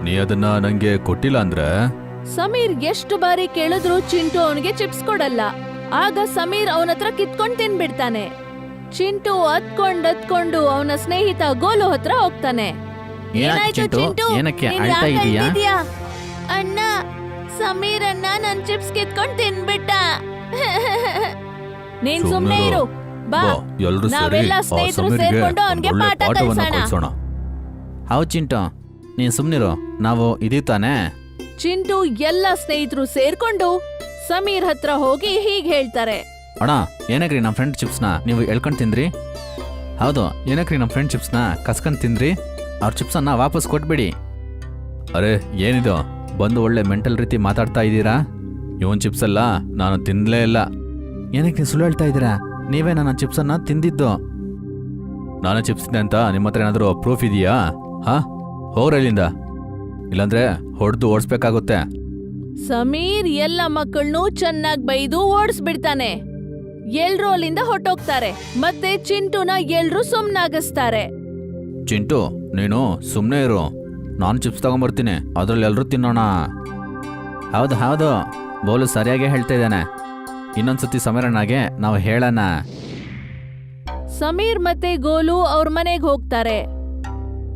ನೀ ಅದನ್ನ ನಂಗೆ ಕೊಟ್ಟಿಲ್ಲ ಅಂದ್ರೆ? ಸಮೀರ್ ಎಷ್ಟು ಬಾರಿ ಕೇಳಿದ್ರು ಚಿಂಟು ಅವನಿಗೆ ಚಿಪ್ಸ್ ಕೊಡಲ್ಲ. ಆಗ ಸಮೀರ್ ಅವನ ಹತ್ರ ಕಿತ್ಕೊಂಡ್ ತಿನ್ಬಿಡ್ತಾನೆ. ಚಿಂಟು ಹತ್ಕೊಂಡ್ ಹತ್ಕೊಂಡು ಅವನ ಸ್ನೇಹಿತ ಗೋಲು ಹತ್ರ ಹೋಗ್ತಾನೆ. ಏನಾಯ್ತು ಚಿಂಟು? ಏನಕ್ಕೆ ನೀನ್ ಅಳ್ತಾ ಯಾಕ್ ಇದೀಯಾ? ಅಳ್ತಿದ್ಯಾ? ಅಣ್ಣ ಸಮೀರ್ ಅಣ್ಣ ನನ್ ಚಿಪ್ಸ್ ಕಿತ್ಕೊಂಡ್ ತಿನ್ಬಿಟ್ಟ. [LAUGHS] ನೀನ್ ಸುಮ್ನೆ ಇರು. ಬಾ. ಎಲ್ರು ನಾವೆಲ್ಲ ಸ್ನೇಹಿತರು ಸೇರ್ಕೊಂಡು ಅವನ್ಗೆ ಪಾಠ ಕಲ್ಸೋಣ. ಕಲ್ಸೋಣ ಚಿಂಟು. ನೀನ್ ಸುಮ್ನಿರು. ನಾವು ಇದೀ ತಾನೇ. ಚಿಂಟು ಎಲ್ಲ ಸ್ನೇಹಿತರು ಸೇರ್ಕೊಂಡು ಸಮೀರ್ ಹತ್ರ ಹೋಗಿ ಹೀಗ್ ಹೇಳ್ತಾರೆ. ಅಣ್ಣ ಏನಕ್ರಿ ನಮ್ಮ ಫ್ರೆಂಡ್ ಚಿಪ್ಸ್ನ ನೀವು ಎಳ್ಕೊಂಡ್ ತಿಂದ್ರಿ? ಹೌದು ಏನಕ್ರಿ ನಮ್ಮ ಫ್ರೆಂಡ್ ಚಿಪ್ಸ್ನ ಕಸ್ಕೊಂಡ್ ತಿಂದ್ರಿ? ಅವ್ರ ಚಿಪ್ಸನ್ನ ವಾಪಸ್ ಕೊಟ್ಬಿಡಿ. ಅರೆ ಏನಿದು? ಬಂದು ಒಳ್ಳೆ ಮೆಂಟಲ್ ರೀತಿ ಮಾತಾಡ್ತಾ ಇದ್ದೀರಾ? ಇವನ್ ಚಿಪ್ಸ್ ಅಲ್ಲ ನಾನು ತಿನ್ಲೇ ಇಲ್ಲ. ಏನಕ್ಕೆ ನೀವು ಸುಳ್ಳು ಹೇಳ್ತಾ ಇದ್ದೀರಾ? ನೀವೇ ನನ್ನ ಚಿಪ್ಸನ್ನು ತಿಂದಿದ್ದು. ನಾನು ಚಿಪ್ಸ್ ಅಂತ ನಿಮ್ಮ ಹತ್ರ ಏನಾದರೂ ಪ್ರೂಫ್ ಇದೆಯಾ? ಹಾ? ಹೋಗ್ರ ಇಲ್ಲಿಂದ ಇಲ್ಲಾಂದ್ರೆ ಹೊಡೆದು ಓಡಿಸ್ಬೇಕಾಗುತ್ತೆ. ಸಮೀರ್ ಎಲ್ಲ ಮಕ್ಕಳನ್ನೂ ಚೆನ್ನಾಗಿ ಬೈದು ಓಡಿಸ್ಬಿಡ್ತಾನೆ. ಎಲ್ರೂ ಅಲ್ಲಿಂದ ಹೊಟ್ಟೋಗ್ತಾರೆ ಮತ್ತೆ ಚಿಂಟುನ ಎಲ್ರೂ ಸುಮ್ನಾಗಿಸ್ತಾರೆ. ಚಿಂಟು ನೀನು ಸುಮ್ಮನೆ ಇರು. ನಾನು ಚಿಪ್ಸ್ ತಗೊಂಬರ್ತೀನಿ. ಅದ್ರಲ್ಲಿ ಎಲ್ಲರೂ ತಿನ್ನೋಣ. ಹೌದು ಹೌದು. ಬೋಲು ಸರಿಯಾಗೇ ಹೇಳ್ತಾ ಇದ್ದಾನೆ. ಇನ್ನೊಂದ್ಸತಿ ಸಮೀರಣ್ಣಗೆ ನಾವು ಹೇಳೋಣ. ಸಮೀರ್ ಮತ್ತೆ ಗೋಲು ಅವ್ರ ಮನೆಗೆ ಹೋಗ್ತಾರೆ.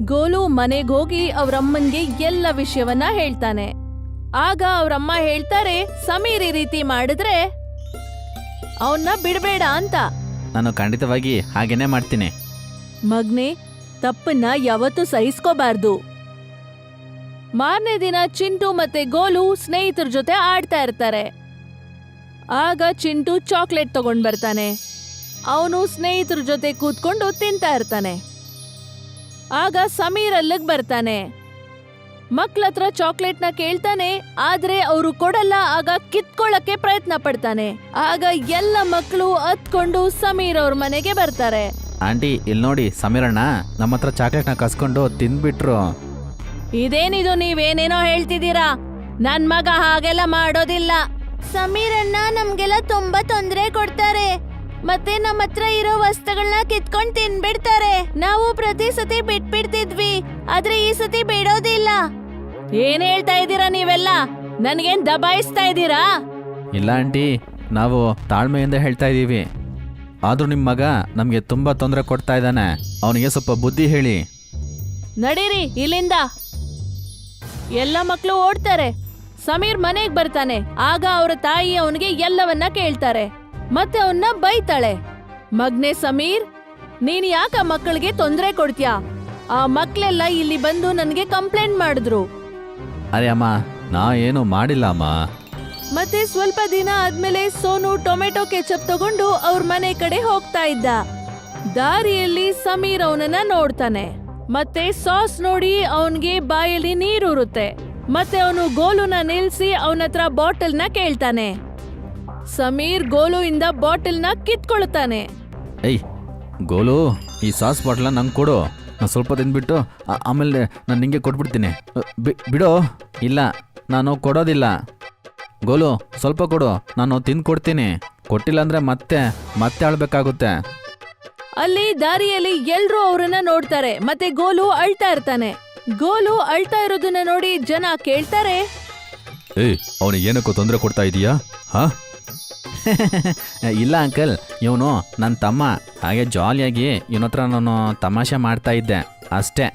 ಗೋಲು ಮನೆಗೆ ಹೋಗಿ ಅವ್ರಮ್ಮನ್ಗೆ ಎಲ್ಲ ವಿಷಯವನ್ನ ಹೇಳ್ತಾನೆ. ಆಗ ಅವ್ರಮ್ಮ ಹೇಳ್ತಾರೆ ಸಮೀರ್ ಈ ರೀತಿ ಮಾಡಿದ್ರೆ ಅವನ್ನ ಬಿಡಬೇಡ ಅಂತ. ನಾನು ಖಂಡಿತವಾಗಿ ಹಾಗೇನೆ ಮಾಡ್ತೀನಿ. ಮಗ್ನೆ ತಪ್ಪನ್ನ ಯಾವತ್ತೂ ಸಹಿಸ್ಕೋಬಾರ್ದು. ಮಾರನೇ ದಿನ ಚಿಂಟು ಮತ್ತೆ ಗೋಲು ಸ್ನೇಹಿತರ ಜೊತೆ ಆಡ್ತಾ ಇರ್ತಾರೆ. ಆಗ ಚಿಂಟು ಚಾಕ್ಲೇಟ್ ತಗೊಂಡ್ ಬರ್ತಾನೆ. ಅವನು ಸ್ನೇಹಿತರ ಜೊತೆ ಕೂತ್ಕೊಂಡು ತಿಂತಾ ಇರ್ತಾನೆ. ಆಗ ಸಮೀರ್ ಅಲ್ಲಿಗೆ ಬರ್ತಾನೆ. ಮಕ್ಳ ಹತ್ರ ಚಾಕ್ಲೇಟ್ನ ಕೇಳ್ತಾನೆ, ಆದ್ರೆ ಅವರು ಕೊಡಲ್ಲ, ಆಗ ಕಿತ್ಕೊಳ್ಳಕ್ಕೆ ಪ್ರಯತ್ನ ಪಡ್ತಾನೆ. ಆಗ ಎಲ್ಲ ಮಕ್ಕಳು ಹತ್ಕೊಂಡು ಸಮೀರ್ ಅವ್ರ ಮನೆಗೆ ಬರ್ತಾರೆ. ಆಂಟಿ ಇಲ್ಲಿ ನೋಡಿ ಸಮೀರಣ್ಣ ನಮ್ಮ ಹತ್ರ ಚಾಕ್ಲೇಟ್ನ ಕಸ್ಕೊಂಡು ತಿಂದ್ಬಿಟ್ರು. ಇದೇನಿದು ನೀವೇನೇನೋ ಹೇಳ್ತಿದ್ದೀರಾ? ನನ್ ಮಗ ಹಾಗೆಲ್ಲ ಮಾಡೋದಿಲ್ಲ. ಸಮೀರಣ್ಣ ನಮ್ಗೆಲ್ಲ ತುಂಬಾ ತೊಂದರೆ ಕೊಡ್ತಾರೆ. ಮತ್ತೆ ನಮ್ಮ ಹತ್ರ ಇರೋ ವಸ್ತುಗಳನ್ನ ಕಿತ್ಕೊಂಡ್ ತಿನ್ಬಿಡ್ತಾರೆ. ನಾವು ಪ್ರತಿ ಸತಿ ಬಿಟ್ಬಿಡ್ತಿದ್ವಿ. ಆದ್ರೆ ಈ ಸತಿ ಬಿಡೋದಿಲ್ಲ. ಏನ್ ಹೇಳ್ತಾ ಇದ್ದೀರಾ ನೀವೆಲ್ಲ? ನನ್ಗೇನ್ ದಬಾಯಿಸ್ತಾ ಇದ್ದೀರಾ? ಇಲ್ಲ ಆಂಟಿ ನಾವು ತಾಳ್ಮೆಯಿಂದ ಹೇಳ್ತಾ ಇದ್ದೀವಿ. ಆದ್ರೂ ನಿಮ್ಮ ಮಗ ನಮಗೆ ತುಂಬ ತೊಂದರೆ ಕೊಡ್ತಾ ಇದ್ದಾನೆ. ಅವನಿಗೆ ಸ್ವಲ್ಪ ಬುದ್ಧಿ ಹೇಳಿ. ನಡೀರಿ ಇಲ್ಲಿಂದ. ಎಲ್ಲ ಮಕ್ಕಳು ಓಡ್ತಾರೆ. ಸಮೀರ್ ಮನೆಗ್ ಬರ್ತಾನೆ. ಆಗ ಅವರ ತಾಯಿ ಅವನಿಗೆ ಎಲ್ಲವನ್ನ ಕೇಳ್ತಾರೆ. ಮತ್ತೆ ಅವನ್ನ ಬೈತಾಳೆ. ಮಗ್ನೆ ಸಮೀರ್ ನೀನ್ ಯಾಕ ಮಕ್ಕಳಿಗೆ ತೊಂದರೆ ಕೊಡ್ತೀಯಾ? ಆ ಮಕ್ಳೆಲ್ಲ ಇಲ್ಲಿ ಬಂದು ನನಗೆ ಕಂಪ್ಲೇಂಟ್ ಮಾಡಿದ್ರು. ಅರೆ ಅಮ್ಮ ನಾ ಏನು ಮಾಡಿಲ್ಲ ಅಮ್ಮ. ಮತ್ತೆ ಸ್ವಲ್ಪ ದಿನ ಆದ್ಮೇಲೆ ಸೋನು ಟೊಮೆಟೊ ಕೆಚಪ್ ತಗೊಂಡು ಅವ್ರ ಮನೆ ಕಡೆ ಹೋಗ್ತಾ ಇದ್ದ. ದಾರಿಯಲ್ಲಿ ಸಮೀರ್ ಅವನನ್ನ ನೋಡ್ತಾನೆ. ಮತ್ತೆ ಸಾಸ್ ನೋಡಿ ಅವನಿಗೆ ಬಾಯಲ್ಲಿ ನೀರೂರುತ್ತೆ. ಮತ್ತೆ ಅವನು ಗೋಲುನ ನಿಲ್ಸಿ ಅವನ ಹತ್ರ ಬಾಟಲ್ನ ಕೇಳ್ತಾನೆ. ಸಮೀರ್ ಗೋಲು ಇಂದ ಬಾಟಲ್ನ ಕಿತ್ಕೊಳ್ತಾನೆ. ಏಯ್, ಗೋಲು, ಈ ಸಾಸ್ ಬಾಟ್ಲ ನಂಗೆ ಕೊಡು. ನಾನು ಸ್ವಲ್ಪ ತಿಂದ್ಬಿಟ್ಟು ಆಮೇಲೆ ನಾನು ನಿಂಗೆ ಕೊಟ್ಬಿಡ್ತೀನಿ. ಬಿಡು. ಇಲ್ಲ, ನಾನು ಕೊಡೋದಿಲ್ಲ. ಗೋಲು, ಸ್ವಲ್ಪ ಕೊಡು. ನಾನು ತಿಂದು ಕೊಡ್ತೀನಿ ಕೊಟ್ಟಿಲ್ಲ ಅಂದರೆ ಮತ್ತೆ ಮತ್ತೆ ಆಳ್ಬೇಕಾಗುತ್ತೆ. ಅಲ್ಲಿ ದಾರಿಯಲ್ಲಿ ಎಲ್ರೂ ಅವರನ್ನ ನೋಡ್ತಾರೆ ಮತ್ತೆ ಗೋಲು ಅಳ್ತಾ ಇರ್ತಾನೆ. ಗೋಲು ಅಳ್ತಾ ಇರೋದನ್ನ ನೋಡಿ ಜನ ಕೇಳ್ತಾರೆ. ಏಯ್ ಅವನಿಗೆ ಏನಕ್ಕೂ ತೊಂದರೆ ಕೊಡ್ತಾ ಇದೀಯಾ? ಹಾ? [LAUGHS] ಇಲ್ಲ ಅಂಕಲ್ ಇವನು ನನ್ನ ತಮ್ಮ ಹಾಗೆ ಜಾಲಿಯಾಗಿ ಇವನ ಹತ್ರ ನಾನು ತಮಾಷೆ ಮಾಡ್ತಾ ಇದ್ದೆ ಅಷ್ಟೇ.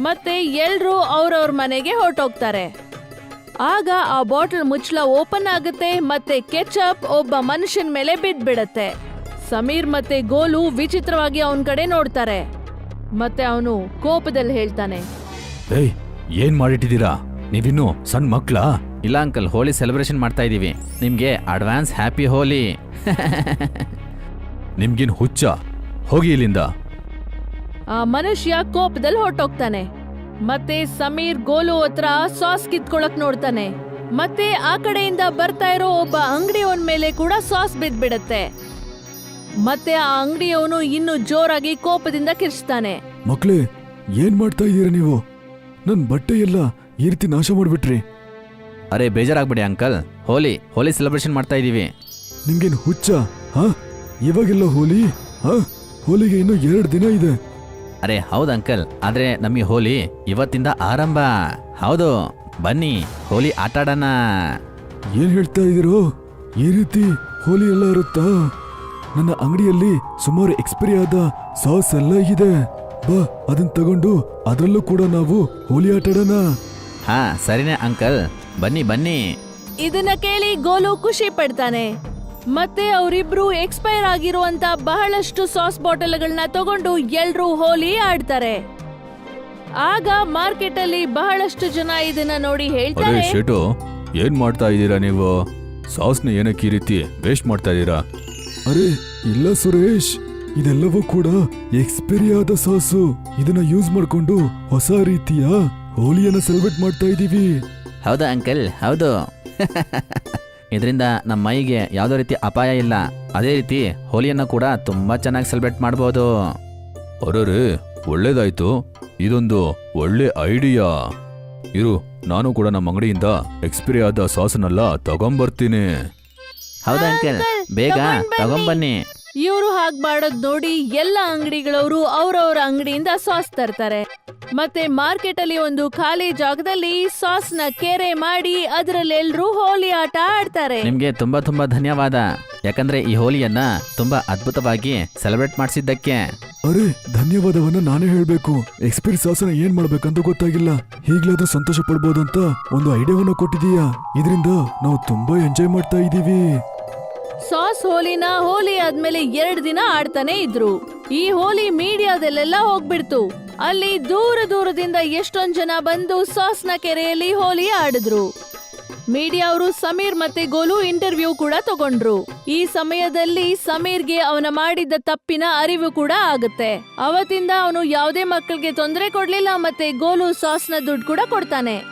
ಮತ್ತೆ ಎಲ್ರೂ ಅವ್ರವ್ರ ಮನೆಗೆ ಹೊರಟೋಗ್ತಾರೆ. ಆಗ ಆ ಬಾಟಲ್ ಮುಚ್ಚಳ ಓಪನ್ ಆಗುತ್ತೆ ಮತ್ತೆ ಕೆಚಪ್ ಒಬ್ಬ ಮನುಷ್ಯನ ಮೇಲೆ ಬಿದ್ದ್ಬಿಡತ್ತೆ ಸಮೀರ್ ಮತ್ತೆ ಗೋಲು ವಿಚಿತ್ರವಾಗಿ ಅವನ ಕಡೆ ನೋಡ್ತಾರೆ. ಮತ್ತೆ ಅವನು ಕೋಪದಲ್ಲಿ ಹೇಳ್ತಾನೆ. ಏಯ್ ಏನ್ ಮಾಡಿಟ್ಟಿದ್ದೀರಾ? ನೀವಿನ್ನು ಸಣ್ಣ ಮಕ್ಳ? ಇಲ್ಲ ಅಂಕಲ್ ಹೋಳಿ ಸೆಲೆಬ್ರೇಷನ್ ಮಾಡ್ತಾ ಇದೀವಿ ನಿಮ್ಗೆ ಅಡ್ವಾನ್ಸ್ ಹ್ಯಾಪಿ ಹೋಲಿ [LAUGHS] ನಿಮ್ಗಿನ್ ಹುಚ್ಚ. ಹೋಗಿ ಇಲ್ಲಿಂದ. ಆ ಮನುಷ್ಯ ಕೋಪದಲ್ಲಿ ಹೊರಟೋಗ್ತಾನೆ. ಮತ್ತೆ ಸಮೀರ್ ಗೋಲು ಹತ್ರ ಸಾಸ್ ಕಿತ್ಕೊಳಕ್ ನೋಡ್ತಾನೆ. ಮತ್ತೆ ಆ ಕಡೆಯಿಂದ ಬರ್ತಾ ಇರೋ ಒಬ್ಬ ಅಂಗಡಿಯವನ್ ಮೇಲೆ ಕೂಡ ಸಾಸ್ ಬಿದ್ದ್ಬಿಡತ್ತೆ ಮತ್ತೆ ಆ ಅಂಗಡಿಯವನು ಇನ್ನು ಜೋರಾಗಿ ಕೋಪದಿಂದ ಕಿರ್ಚ್ತಾನೆ. ಮಕ್ಳೇ ಏನ್ ಮಾಡ್ತಾ ಇದ್ದೀರಾ ನೀವು? ನನ್ ಬಟ್ಟೆ ಎಲ್ಲ ಈ ರೀತಿ ನಾಶ ಮಾಡ್ಬಿಟ್ರಿ. ಅರೆ ಬೇಜಾರಾಗ್ಬಿಡಿ ಅಂಕಲ್. ಹೋಲಿ ಹೋಲಿ ಸೆಲೆಬ್ರೇಷನ್ ಮಾಡ್ತಾ ಇದೀವಿ. ನಿಮ್ಗೇನ್ ಹುಚ್ಚ ಹಾ? ಇವಾಗೆಲ್ಲ ಹೋಲಿ ಹಾ? ಹೋಲಿಗೆ ಇನ್ನು ಎರಡು ದಿನ ಇದೆ. ಅರೆ ಹೌದು ಅಂಕಲ್. ಆದ್ರೆ ನಮಗೆ ಹೋಲಿ ಇವತ್ತಿಂದ ಆರಂಭ. ಹೌದು ಬನ್ನಿ ಹೋಲಿ ಆಟಾಡೋಣ. ಏನ್ ಹೇಳ್ತಾ ಇದೀರೋ ಈ ರೀತಿ ಹೋಲಿ ಎಲ್ಲ ಇರುತ್ತಾ? ನನ್ನ ಅಂಗಡಿಯಲ್ಲಿ ಸುಮಾರು ಎಕ್ಸ್ಪೈರಿ ಆದ ಸಾಸ್ ಎಲ್ಲ ಇದೆ. ಬಾ ಅದನ್ನ ತಗೊಂಡು ಅದರಲ್ಲೂ ಕೂಡ ನಾವು ಹೋಲಿ ಆಟಾಡೋಣ ಹಾ ಸರಿನೇ ಅಂಕಲ್. ಬನ್ನಿ ಬನ್ನಿ. ಇದನ್ನ ಕೇಳಿ ಗೋಲು ಖುಷಿ ಪಡ್ತಾನೆ. ಮತ್ತೆ ಅವರಿಬ್ರು ಎಕ್ಸ್ಪೈರ್ ಆಗಿರುವಂತ ಬಹಳಷ್ಟು ಸಾಸ್ ಬಾಟಲ್ಗಳನ್ನ ತಗೊಂಡು ಎಲ್ರೂ ಹೋಲಿ ಆಡ್ತಾರೆ. ಆಗ ಮಾರ್ಕೆಟ್ ಅಲ್ಲಿ ಬಹಳಷ್ಟು ಜನ ಇದನ್ನ ನೋಡಿ ಅರೆ ಹೇಳ್ತಾರೆ ಶೇಟು ಏನ್ ಮಾಡ್ತಾ ಇದ್ದೀರಾ ನೀವು? ಸಾಸ್ನ ಏನಕ್ಕೆ ಈ ರೀತಿ ವೇಸ್ಟ್ ಮಾಡ್ತಾ ಇದ್ದೀರಾ? ಅರೆ ಇಲ್ಲ ಸುರೇಶ್. ಇದೆಲ್ಲವೂ ಕೂಡ ಎಕ್ಸ್ಪೈರಿ ಆದ ಸಾಸು. ಇದನ್ನ ಯೂಸ್ ಮಾಡ್ಕೊಂಡು ಹೊಸ ರೀತಿಯ ಹೋಲಿಯನ್ನ ಸೆಲೆಬ್ರೇಟ್ ಮಾಡ್ತಾ ಇದೀವಿ. ಹೌದಾ ಅಂಕಲ್ ಹೌದು. [LAUGHS] ಇದರಿಂದ ನಮ್ಮ ಮೈಗೆ ಯಾವುದೇ ರೀತಿ ಅಪಾಯ ಇಲ್ಲ. ಅದೇ ರೀತಿ ಹೋಲಿಯನ್ನು ಕೂಡ ತುಂಬಾ ಚೆನ್ನಾಗಿ ಸೆಲೆಬ್ರೇಟ್ ಮಾಡ್ಬೋದು. ಅರರೆ ಒಳ್ಳೇದಾಯ್ತು. ಇದೊಂದು ಒಳ್ಳೆ ಐಡಿಯಾ ಇರು ನಾನು ಕೂಡ ನಮ್ಮ ಅಂಗಡಿಯಿಂದ ಎಕ್ಸ್ಪೈರಿ ಆದ ಸಾಸನ್ನೆಲ್ಲ ತಗೊಂಬರ್ತೀನಿ. ಹೌದಾ ಅಂಕಲ್. ಬೇಗ ತಗೊಂಬನ್ನಿ ಇವರು ಹಾಗ್ ಮಾಡೋದ್ ನೋಡಿ ಎಲ್ಲ ಅಂಗಡಿಗಳವರು ಅವ್ರವ್ರ ಅಂಗಡಿಯಿಂದ ಸಾಸ್ ತರ್ತಾರೆ. ಮತ್ತೆ ಮಾರ್ಕೆಟ್ ಅಲ್ಲಿ ಒಂದು ಖಾಲಿ ಜಾಗದಲ್ಲಿ ಸಾಸ್ನ ಕೆರೆ ಮಾಡಿ ಅದರಲ್ಲಿ ಎಲ್ಲರೂ ಹೋಲಿ ಆಟ ಆಡ್ತಾರೆ. ನಿಮ್ಗೆ ತುಂಬಾ ತುಂಬಾ ಧನ್ಯವಾದ. ಯಾಕಂದ್ರೆ ಈ ಹೋಲಿಯನ್ನ ತುಂಬಾ ಅದ್ಭುತವಾಗಿ ಸೆಲೆಬ್ರೇಟ್ ಮಾಡಿಸಿದ್ದಕ್ಕೆ. ಅರೆ ಧನ್ಯವಾದವನ್ನ ನಾನೇ ಹೇಳ್ಬೇಕು. ಸಾಸ್ನ ಏನ್ ಮಾಡ್ಬೇಕಂತ ಗೊತ್ತಾಗಿಲ್ಲ. ಹೀಗ್ಲಾದ್ರೂ ಸಂತೋಷ ಪಡ್ಬೋದಂತ ಅಂತ ಒಂದು ಐಡಿಯಾವನ್ನ ಕೊಟ್ಟಿದೀಯಾ ಇದರಿಂದ ನಾವು ತುಂಬಾ ಎಂಜಾಯ್ ಮಾಡ್ತಾ ಇದೀವಿ ಸಾಸ್ ಹೋಲಿನ ಹೋಲಿ ಆದ್ಮೇಲೆ ಎರಡ್ ದಿನ ಆಡ್ತಾನೆ ಇದ್ರು. ಈ ಹೋಲಿ ಮೀಡಿಯಾದಲ್ಲೆಲ್ಲ ಹೋಗ್ಬಿಡ್ತು. ಅಲ್ಲಿ ದೂರ ದೂರದಿಂದ ಎಷ್ಟೊಂದ್ ಜನ ಬಂದು ಸಾಸ್ನ ಕೆರೆಯಲ್ಲಿ ಹೋಲಿ ಆಡಿದ್ರು. ಮೀಡಿಯಾ ಅವರು ಸಮೀರ್ ಮತ್ತೆ ಗೋಲು ಇಂಟರ್ವ್ಯೂ ಕೂಡ ತಗೊಂಡ್ರು. ಈ ಸಮಯದಲ್ಲಿ ಸಮೀರ್ಗೆ ಅವನ ಮಾಡಿದ್ದ ತಪ್ಪಿನ ಅರಿವು ಕೂಡ ಆಗುತ್ತೆ. ಅವತ್ತಿಂದ ಅವನು ಯಾವುದೇ ಮಕ್ಕಳಿಗೆ ತೊಂದರೆ ಕೊಡ್ಲಿಲ್ಲ ಮತ್ತೆ ಗೋಲು ಸಾಸ್ನ ದುಡ್ಡು ಕೂಡ ಕೊಡ್ತಾನೆ.